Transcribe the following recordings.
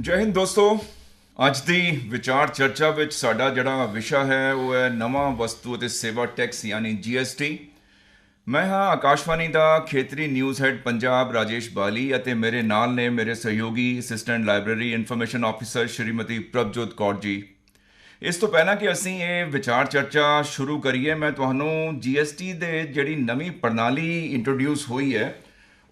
ਜੈ ਹਿੰਦ ਦੋਸਤੋ, ਅੱਜ ਦੀ ਵਿਚਾਰ ਚਰਚਾ ਵਿੱਚ ਸਾਡਾ ਜਿਹੜਾ ਵਿਸ਼ਾ ਹੈ, ਉਹ ਹੈ ਨਵਾਂ ਵਸਤੂ ਅਤੇ ਸੇਵਾ ਟੈਕਸ, ਯਾਨੀ GST ਮੈਂ ਹਾਂ ਆਕਾਸ਼ਵਾਣੀ ਦਾ ਖੇਤਰੀ ਨਿਊਜ਼ ਹੈਡ ਪੰਜਾਬ, ਰਾਜੇਸ਼ ਬਾਲੀ ਅਤੇ ਮੇਰੇ ਨਾਲ ਨੇ ਮੇਰੇ ਸਹਿਯੋਗੀ, assistant library information officer Shrimati Prabhjot Kaur ji. ਇਸ ਤੋਂ ਪਹਿਲਾਂ ਕਿ ਅਸੀਂ ਇਹ ਵਿਚਾਰ ਚਰਚਾ ਸ਼ੁਰੂ ਕਰੀਏ, ਮੈਂ ਤੁਹਾਨੂੰ GST ਦੇ ਜਿਹੜੀ ਨਵੀਂ ਪ੍ਰਣਾਲੀ ਇੰਟਰੋਡਿਊਸ ਹੋਈ ਹੈ,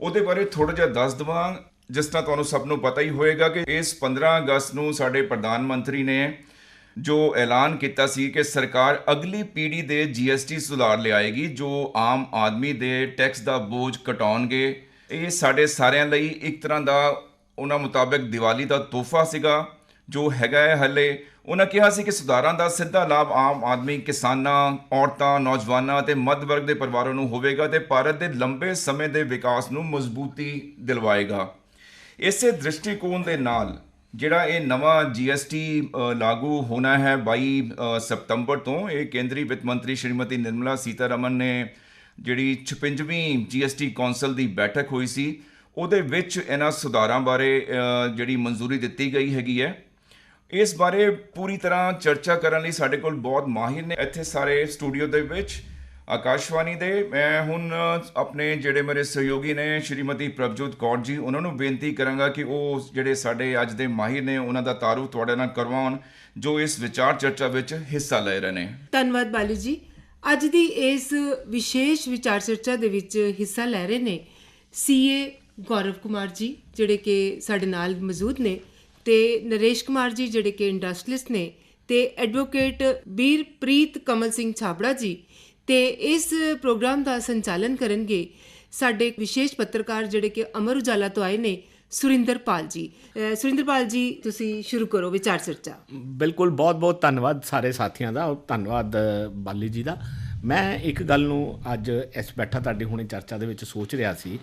ਉਹਦੇ ਬਾਰੇ ਥੋੜਾ ਜਿਹਾ ਦੱਸ ਦਵਾਂ। ਜਿਸ ਤਰ੍ਹਾਂ ਤੁਹਾਨੂੰ ਸਭ ਨੂੰ ਪਤਾ ਹੀ ਹੋਏਗਾ ਕਿ ਇਸ 15 ਅਗਸਤ ਨੂੰ ਸਾਡੇ ਪ੍ਰਧਾਨ ਮੰਤਰੀ ਨੇ ਜੋ ਐਲਾਨ ਕੀਤਾ ਸੀ ਕਿ ਸਰਕਾਰ ਅਗਲੀ ਪੀੜ੍ਹੀ ਦੇ GST ਸੁਧਾਰ ਲਿਆਏਗੀ, ਜੋ ਆਮ ਆਦਮੀ ਦੇ ਟੈਕਸ ਦਾ ਬੋਝ ਘਟਾਉਣਗੇ, ਇਹ ਸਾਡੇ ਸਾਰਿਆਂ ਲਈ ਇੱਕ ਤਰ੍ਹਾਂ ਦਾ ਉਹਨਾਂ ਮੁਤਾਬਕ ਦੀਵਾਲੀ ਦਾ ਤੋਹਫਾ ਸੀਗਾ, ਜੋ ਹੈਗਾ ਹੈ ਹੱਲੇ। ਉਹਨਾਂ ਕਿਹਾ ਸੀ ਕਿ ਸੁਧਾਰਾਂ ਦਾ ਸਿੱਧਾ ਲਾਭ ਆਮ ਆਦਮੀ, ਕਿਸਾਨਾਂ, ਔਰਤਾਂ, ਨੌਜਵਾਨਾਂ ਅਤੇ ਮੱਧ ਵਰਗ ਦੇ ਪਰਿਵਾਰਾਂ ਨੂੰ ਹੋਵੇਗਾ ਤੇ ਭਾਰਤ ਦੇ ਲੰਬੇ ਸਮੇਂ ਦੇ ਵਿਕਾਸ ਨੂੰ ਮਜ਼ਬੂਤੀ ਦਿਲਵਾਏਗਾ। ਇਸੇ ਦ੍ਰਿਸ਼ਟੀਕੋਣ ਦੇ ਨਾਲ ਜਿਹੜਾ ਇਹ ਨਵਾਂ GST ਅ, ਲਾਗੂ ਹੋਣਾ ਹੈ 22 ਸਤੰਬਰ ਤੋਂ ਇਹ ਕੇਂਦਰੀ ਵਿੱਤ ਮੰਤਰੀ ਸ਼੍ਰੀਮਤੀ ਨਿਰਮਲਾ ਸੀਤਾਰਮਨ ਨੇ ਜਿਹੜੀ 56ਵੀਂ GST ਕੌਂਸਲ ਦੀ ਬੈਠਕ ਹੋਈ ਸੀ ਉਹਦੇ ਵਿੱਚ ਇਹਨਾਂ ਸੁਧਾਰਾਂ ਬਾਰੇ ਜਿਹੜੀ ਮਨਜ਼ੂਰੀ ਦਿੱਤੀ ਗਈ ਹੈਗੀ ਹੈ। ਇਸ ਬਾਰੇ ਪੂਰੀ ਤਰ੍ਹਾਂ ਚਰਚਾ ਕਰਨ ਲਈ ਸਾਡੇ ਕੋਲ ਬਹੁਤ ਮਾਹਿਰ ਨੇ ਇੱਥੇ ਸਾਰੇ ਸਟੂਡੀਓ ਦੇ ਵਿੱਚ। ਆਕਾਸ਼ਵਾਣੀ ਦੇ, ਮੈਂ ਹੁਣ ਆਪਣੇ ਜਿਹੜੇ ਮੇਰੇ ਸਹਿਯੋਗੀ ਨੇ ਸ਼੍ਰੀਮਤੀ ਪ੍ਰਭਜੋਤ ਕੌਰ ਜੀ, ਉਹਨਾਂ ਨੂੰ ਬੇਨਤੀ ਕਰਾਂਗਾ ਕਿ ਉਹ ਜਿਹੜੇ ਸਾਡੇ ਅੱਜ ਦੇ ਮਾਹਿਰ ਨੇ, ਉਹਨਾਂ ਦਾ ਤਾਰੂਫ ਤੁਹਾਡੇ ਨਾਲ ਕਰਵਾਉਣ, ਜੋ ਇਸ ਵਿਚਾਰ ਚਰਚਾ ਵਿੱਚ ਹਿੱਸਾ ਲੈ ਰਹੇ ਨੇ। ਧੰਨਵਾਦ ਬਾਲੂ ਜੀ। ਅੱਜ ਦੀ ਇਸ ਵਿਸ਼ੇਸ਼ ਵਿਚਾਰ ਚਰਚਾ ਦੇ ਵਿੱਚ ਹਿੱਸਾ ਲੈ ਰਹੇ ਨੇ ਸੀਏ ਗੌਰਵ ਕੁਮਾਰ ਜੀ, ਜਿਹੜੇ ਕਿ ਸਾਡੇ ਨਾਲ ਮੌਜੂਦ ਨੇ ਤੇ ਨਰੇਸ਼ ਕੁਮਾਰ ਜੀ, ਜਿਹੜੇ ਕਿ ਇੰਡਸਟਰੀਲਿਸਟ ਨੇ ਤੇ ਐਡਵੋਕੇਟ ਬੀਰਪ੍ਰੀਤ ਕਮਲ ਸਿੰਘ ਛਾਬੜਾ ਜੀ ਤੇ ਇਸ ਪ੍ਰੋਗਰਾਮ ਦਾ ਸੰਚਾਲਨ ਕਰਨਗੇ ਸਾਡੇ ਵਿਸ਼ੇਸ਼ ਪੱਤਰਕਾਰ ਜਿਹੜੇ ਕਿ ਅਮਰ ਉਜਾਲਾ ਤੋਂ ਆਏ ਨੇ ਸੁਰਿੰਦਰਪਾਲ ਜੀ। ਸੁਰਿੰਦਰਪਾਲ ਜੀ, ਤੁਸੀਂ ਸ਼ੁਰੂ ਕਰੋ ਵਿਚਾਰ ਚਰਚਾ। ਬਿਲਕੁਲ ਬਹੁਤ-ਬਹੁਤ ਧੰਨਵਾਦ ਸਾਰੇ ਸਾਥੀਆਂ ਦਾ, ਔਰ ਧੰਨਵਾਦ ਬਾਲੀ ਜੀ ਦਾ। ਮੈਂ ਇੱਕ ਗੱਲ ਨੂੰ ਅੱਜ ਇਸ ਬੈਠਾ ਤੁਹਾਡੇ ਹੁਣੇ ਚਰਚਾ ਦੇ ਵਿੱਚ ਸੋਚ ਰਿਹਾ ਸੀ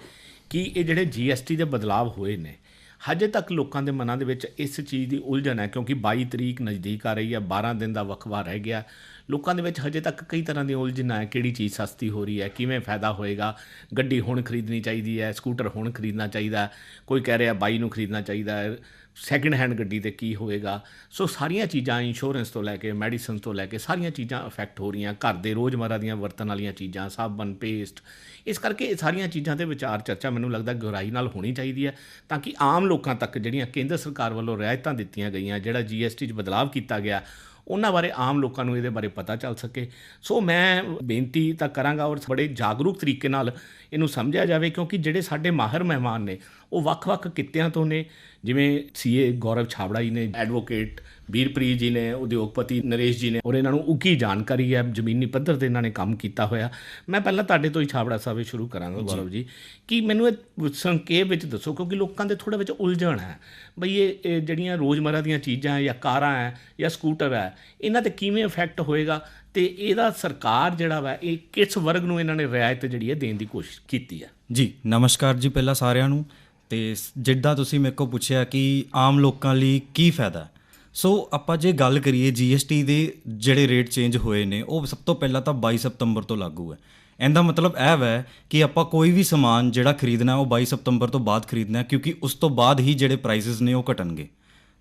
ਕਿ ਇਹ ਜਿਹੜੇ GST ਦੇ ਬਦਲਾਵ ਹੋਏ ਨੇ, ਹਜੇ ਤੱਕ ਲੋਕਾਂ ਦੇ ਮਨਾਂ ਦੇ ਵਿੱਚ ਇਸ ਚੀਜ਼ ਦੀ ਉਲਝਣ ਹੈ ਕਿਉਂਕਿ 22 ਤਰੀਕ ਨਜ਼ਦੀਕ ਆ ਰਹੀ ਹੈ 12 ਦਿਨ ਦਾ ਵਕਫਾ ਰਹਿ ਗਿਆ। ਲੋਕਾਂ ਦੇ ਵਿੱਚ ਹਜੇ ਤੱਕ ਕਈ ਤਰ੍ਹਾਂ ਦੀਆਂ ਉਲਝਣਾਂ ਹੈ, ਕਿਹੜੀ ਚੀਜ਼ ਸਸਤੀ ਹੋ ਰਹੀ ਹੈ, ਕਿਵੇਂ ਫਾਇਦਾ ਹੋਏਗਾ? ਗੱਡੀ ਹੁਣ ਖਰੀਦਣੀ ਚਾਹੀਦੀ ਹੈ, ਸਕੂਟਰ ਹੁਣ ਖਰੀਦਣਾ ਚਾਹੀਦਾ ਕੋਈ ਕਹਿ ਰਿਹਾ ਬਾਈ ਨੂੰ ਖਰੀਦਣਾ ਚਾਹੀਦਾ ਹੈ ਸੈਕਿੰਡ ਹੈਂਡ ਗੱਡੀ ਤੇ ਕੀ ਹੋਏਗਾ? ਸੋ ਸਾਰੀਆਂ ਚੀਜ਼ਾਂ ਇੰਸ਼ੋਰੈਂਸ ਤੋਂ ਲੈ ਕੇ ਮੈਡੀਸਨ ਤੋਂ ਲੈ ਕੇ ਸਾਰੀਆਂ ਚੀਜ਼ਾਂ ਅਫੈਕਟ ਹੋ ਰਹੀਆਂ, ਘਰ ਦੇ ਰੋਜ਼ਮਰਾ ਦੀਆਂ ਵਰਤਣ ਵਾਲੀਆਂ ਚੀਜ਼ਾਂ, ਸਾਬਣ ਪੇਸਟ ਇਸ ਕਰਕੇ ਇਹ ਸਾਰੀਆਂ ਚੀਜ਼ਾਂ ਤੇ ਵਿਚਾਰ ਚਰਚਾ ਮੈਨੂੰ ਲੱਗਦਾ ਗਹਿਰਾਈ ਨਾਲ ਹੋਣੀ ਚਾਹੀਦੀ ਹੈ, ਤਾਂ ਕਿ ਆਮ ਲੋਕਾਂ ਤੱਕ ਜਿਹੜੀਆਂ ਕੇਂਦਰ ਸਰਕਾਰ ਵੱਲੋਂ ਰਿਆਇਤਾਂ ਦਿੱਤੀਆਂ ਗਈਆਂ, ਜਿਹੜਾ GST 'ਚ ਬਦਲਾਅ ਕੀਤਾ ਗਿਆ ਉਹਨਾਂ ਬਾਰੇ ਆਮ ਲੋਕਾਂ ਨੂੰ ਇਹਦੇ ਬਾਰੇ ਪਤਾ ਚੱਲ ਸਕੇ। ਸੋ ਮੈਂ ਬੇਨਤੀ ਤਾਂ ਕਰਾਂਗਾ ਔਰ ਬੜੇ ਜਾਗਰੂਕ ਤਰੀਕੇ ਨਾਲ ਇਹਨੂੰ ਸਮਝਿਆ ਜਾਵੇ ਕਿਉਂਕਿ ਜਿਹੜੇ ਸਾਡੇ ਮਾਹਰ ਮਹਿਮਾਨ ਨੇ, ਉਹ ਵੱਖ-ਵੱਖ ਕਿੱਤਿਆਂ ਤੋਂ ਨੇ ਜਿਵੇਂ ਸੀਏ ਗੌਰਵ ਛਾਬੜਾ ਜੀ ਨੇ ਐਡਵੋਕੇਟ ਵੀਰਪ੍ਰੀਤ ਜੀ ਨੇ ਉਦਯੋਗਪਤੀ ਨਰੇਸ਼ ਜੀ ਨੇ ਔਰ ਇਹਨਾਂ ਨੂੰ ਉੱਗੀ ਜਾਣਕਾਰੀ ਹੈ ਜ਼ਮੀਨੀ ਪੱਧਰ ਤੇ ਇਹਨਾਂ ਨੇ ਕੰਮ ਕੀਤਾ ਹੋਇਆ। ਮੈਂ ਪਹਿਲਾਂ ਤੁਹਾਡੇ ਤੋਂ ਹੀ ਛਾਬੜਾ ਸਾਹਿਬ ਸ਼ੁਰੂ ਕਰਾਂਗਾ ਗੌਰਵ ਜੀ। ਕਿ ਮੈਨੂੰ ਇਹ ਸੰਖੇਪ ਵਿੱਚ ਦੱਸੋ ਕਿਉਂਕਿ ਲੋਕਾਂ ਦੇ ਥੋੜਾ ਵਿੱਚ ਉਲਝਣ ਹੈ। ਬਈ ਇਹ ਇਹ ਜਿਹੜੀਆਂ ਰੋਜ਼ਮਰਾ ਦੀਆਂ ਚੀਜ਼ਾਂ ਜਾਂ ਕਾਰਾਂ ਹੈ ਜਾਂ ਸਕੂਟਰ ਹੈ ਇਹਨਾਂ ਤੇ ਕਿਵੇਂ ਇਫੈਕਟ ਹੋਏਗਾ ਤੇ ਇਹਦਾ ਸਰਕਾਰ ਜਿਹੜਾ ਵਾ ਇਹ ਕਿਸ ਵਰਗ ਨੂੰ ਇਹਨਾਂ ਨੇ ਰਿਆਇਤ ਜਿਹੜੀ ਹੈ ਦੇਣ ਦੀ ਕੋਸ਼ਿਸ਼ ਕੀਤੀ ਹੈ? ਜੀ ਨਮਸਕਾਰ ਜੀ ਪਹਿਲਾਂ ਸਾਰਿਆਂ ਨੂੰ। ਤੇ ਜਿੱਦਾਂ ਤੁਸੀਂ ਮੇਰੇ ਕੋਲ ਪੁੱਛਿਆ ਕਿ ਆਮ ਲੋਕਾਂ ਲਈ ਕੀ ਫਾਇਦਾ ਸੋ ਆਪਾਂ ਜੇ ਗੱਲ ਕਰੀਏ GST ਦੇ ਜਿਹੜੇ ਰੇਟ ਚੇਂਜ ਹੋਏ ਨੇ, ਉਹ ਸਭ ਤੋਂ ਪਹਿਲਾਂ ਤਾਂ 22 ਸਤੰਬਰ ਤੋਂ ਲਾਗੂ ਹੈ। ਇਹਦਾ ਮਤਲਬ ਇਹ ਹੈ ਕਿ ਆਪਾਂ ਕੋਈ ਵੀ ਸਮਾਨ ਜਿਹੜਾ ਖਰੀਦਣਾ ਉਹ 22 ਸਤੰਬਰ ਤੋਂ ਬਾਅਦ ਖਰੀਦਣਾ ਕਿਉਂਕਿ ਉਸ ਤੋਂ ਬਾਅਦ ਹੀ ਜਿਹੜੇ ਪ੍ਰਾਈਸਸ ਨੇ ਉਹ ਘਟਣਗੇ।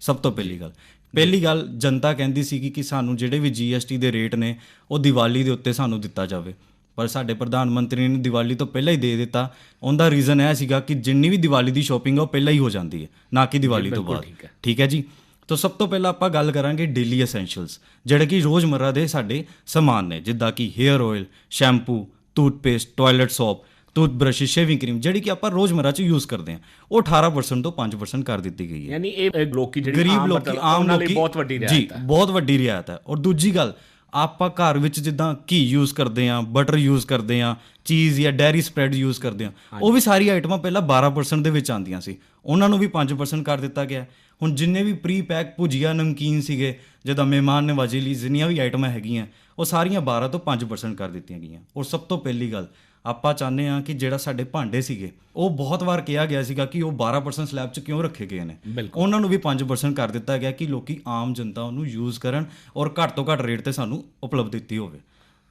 ਸਭ ਤੋਂ ਪਹਿਲੀ ਗੱਲ। ਪਹਿਲੀ ਗੱਲ, ਜਨਤਾ ਕਹਿੰਦੀ ਸੀ ਕਿ ਸਾਨੂੰ ਜਿਹੜੇ ਵੀ GST ਦੇ ਰੇਟ ਨੇ, ਉਹ ਦੀਵਾਲੀ ਦੇ ਉੱਤੇ ਸਾਨੂੰ ਦਿੱਤਾ ਜਾਵੇ। ਪਰ ਸਾਡੇ ਪ੍ਰਧਾਨ ਮੰਤਰੀ ਨੇ ਦੀਵਾਲੀ ਤੋਂ ਪਹਿਲਾਂ ਹੀ ਦੇ ਦਿੱਤਾ। ਉਹਦਾ ਰੀਜ਼ਨ ਇਹ ਸੀਗਾ ਕਿ ਜਿੰਨੀ ਵੀ ਦੀਵਾਲੀ ਦੀ ਸ਼ਾਪਿੰਗ ਹੈ ਉਹ ਪਹਿਲਾਂ ਹੀ ਹੋ ਜਾਂਦੀ ਹੈ ਨਾ ਕਿ ਦੀਵਾਲੀ ਤੋਂ ਬਾਅਦ। ਠੀਕ ਹੈ। ਜੀ? ਤਾਂ ਸਭ ਤੋਂ ਪਹਿਲਾਂ ਆਪਾਂ ਗੱਲ ਕਰਾਂਗੇ ਡੇਲੀ ਐਸੈਂਸ਼ੀਅਲਸ ਜਿਹੜੇ ਕਿ ਰੋਜ਼ਮਰਰਾ ਦੇ ਸਾਡੇ ਸਮਾਨ ਨੇ ਜਿੱਦਾਂ ਕਿ hair oil shampoo toothpaste toilet soap toothbrush shaving cream ਜਿਹੜੀ ਕਿ ਆਪਾਂ ਰੋਜ਼ਮਰਰਾ 'ਚ ਯੂਜ਼ ਕਰਦੇ ਹਾਂ। ਉਹ 18% ਤੋਂ 5% ਕਰ ਦਿੱਤੀ ਗਈ ਹੈ। ਯਾਨੀ ਇਹ ਲੋਕੀ ਜਿਹੜੀ ਗਰੀਬ ਲੋਕੀ ਆਮ ਲੋਕੀ ਬਹੁਤ ਵੱਡੀ ਜੀ ਰਿਆਇਤ ਹੈ। ਬਹੁਤ ਵੱਡੀ ਰਿਆਇਤ ਹੈ। ਔਰ ਦੂਜੀ ਗੱਲ ਆਪਾਂ ਘਰ ਵਿੱਚ ਜਿੱਦਾਂ ਘੀ ਯੂਜ਼ ਕਰਦੇ ਆ ਬਟਰ ਯੂਜ਼ ਕਰਦੇ ਆ ਚੀਜ਼ ਜਾਂ ਡੈਰੀ ਸਪਰੈਡ ਯੂਜ਼ ਕਰਦੇ ਆ ਉਹ ਵੀ ਸਾਰੀ ਆਈਟਮਾਂ ਪਹਿਲਾਂ 12% ਦੇ ਵਿੱਚ ਆਉਂਦੀਆਂ ਸੀ। ਉਹਨਾਂ ਨੂੰ ਵੀ 5% ਕਰ ਦਿੱਤਾ ਗਿਆ। ਹੁਣ ਜਿੰਨੇ ਵੀ ਪ੍ਰੀ ਪੈਕ ਭੁਜੀਆ ਨਮਕੀਨ ਸੀਗੇ ਜਿੱਦਾਂ ਮਹਿਮਾਨ ਨਵਾਜ਼ੀ ਲਈ ਜਿੰਨੀਆਂ ਵੀ ਆਈਟਮਾਂ ਹੈਗੀਆਂ ਉਹ ਸਾਰੀਆਂ 12 ਤੋਂ 5% ਕਰ ਦਿੱਤੀਆਂ ਗਈਆਂ। ਔਰ ਸਭ ਤੋਂ ਪਹਿਲੀ ਗੱਲ ਆਪਾਂ ਚਾਹੁੰਦੇ ਆ ਕਿ ਜਿਹੜਾ ਸਾਡੇ ਭਾਂਡੇ ਸੀਗੇ ਉਹ ਬਹੁਤ ਵਾਰ ਕਿਹਾ ਗਿਆ ਸੀਗਾ ਕਿ ਉਹ 12% ਸਲੈਬ 'ਚ ਕਿਉਂ ਰੱਖੇ ਗਏ ਨੇ। ਉਹਨਾਂ ਨੂੰ ਵੀ 5% ਕਰ ਦਿੱਤਾ ਗਿਆ ਕਿ ਲੋਕੀ ਆਮ ਜਨਤਾ ਉਹਨੂੰ ਯੂਜ਼ ਕਰਨ ਔਰ ਘੱਟ ਤੋਂ ਘੱਟ ਰੇਟ ਤੇ ਸਾਨੂੰ ਉਪਲਬਧਿਤੀ ਹੋਵੇ।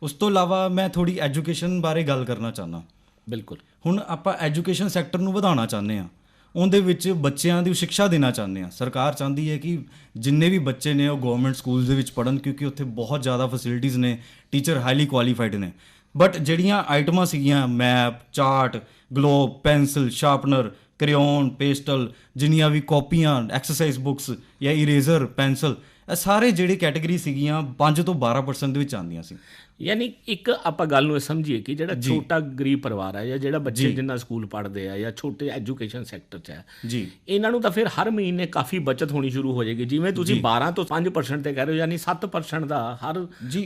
ਉਸ ਤੋਂ ਇਲਾਵਾ ਮੈਂ ਥੋੜੀ ਐਜੂਕੇਸ਼ਨ ਬਾਰੇ ਗੱਲ ਕਰਨਾ ਚਾਹੁੰਦਾ। ਬਿਲਕੁਲ। ਹੁਣ ਆਪਾਂ ਐਜੂਕੇਸ਼ਨ ਸੈਕਟਰ ਨੂੰ ਵਧਾਉਣਾ ਚਾਹੁੰਦੇ ਆ ਉਹਦੇ ਵਿੱਚ ਬੱਚਿਆਂ ਦੀ ਸਿੱਖਿਆ ਦੇਣਾ ਚਾਹੁੰਦੇ ਆ ਸਰਕਾਰ ਚਾਹੁੰਦੀ ਹੈ ਕਿ ਜਿੰਨੇ ਵੀ ਬੱਚੇ ਨੇ ਉਹ ਗਵਰਨਮੈਂਟ ਸਕੂਲਸ ਦੇ ਵਿੱਚ ਪੜਨ ਕਿਉਂਕਿ ਉੱਥੇ ਬਹੁਤ ਜ਼ਿਆਦਾ ਫੈਸਿਲਿਟੀਆਂ ਨੇ ਟੀਚਰ ਹਾਈਲੀ ਕੁਆਲੀਫਾਈਡ ਨੇ। ਬਟ ਜਿਹੜੀਆਂ ਆਈਟਮਾਂ ਸੀਗੀਆਂ map chart globe pencil sharpener crayon pastel ਜਿੰਨੀਆਂ ਵੀ ਕਾਪੀਆਂ ਐਕਸਰਸਾਈਜ਼ ਬੁੱਕਸ ਜਾਂ ਇਰੇਜ਼ਰ ਪੈਨਸਲ ਸਾਰੇ ਜਿਹੜੇ ਕੈਟਾਗਰੀ ਸੀਗੀਆਂ 5 ਤੋਂ 12% ਦੇ ਵਿੱਚ ਆਉਂਦੀਆਂ ਸੀ। ਯਾਨੀ ਇੱਕ ਆਪਾਂ ਗੱਲ ਨੂੰ ਸਮਝੀਏ ਕਿ ਜਿਹੜਾ ਛੋਟਾ ਗਰੀਬ ਪਰਿਵਾਰ ਹੈ ਜਾਂ ਜਿਹੜਾ ਬੱਚੇ ਜਿੰਨਾ ਸਕੂਲ ਪੜ੍ਹਦੇ ਆ ਜਾਂ ਛੋਟੇ ਐਜੂਕੇਸ਼ਨ ਸੈਕਟਰ 'ਚ ਹੈ ਜੀ। ਇਹਨਾਂ ਨੂੰ ਤਾਂ ਫਿਰ ਹਰ ਮਹੀਨੇ ਕਾਫੀ ਬਚਤ ਹੋਣੀ ਸ਼ੁਰੂ ਹੋ ਜਾਏਗੀ। ਜਿਵੇਂ ਤੁਸੀਂ 12 ਤੋਂ 5% ਤੇ ਕਹਿ ਰਹੇ ਹੋ ਯਾਨੀ 7% ਦਾ ਹਰ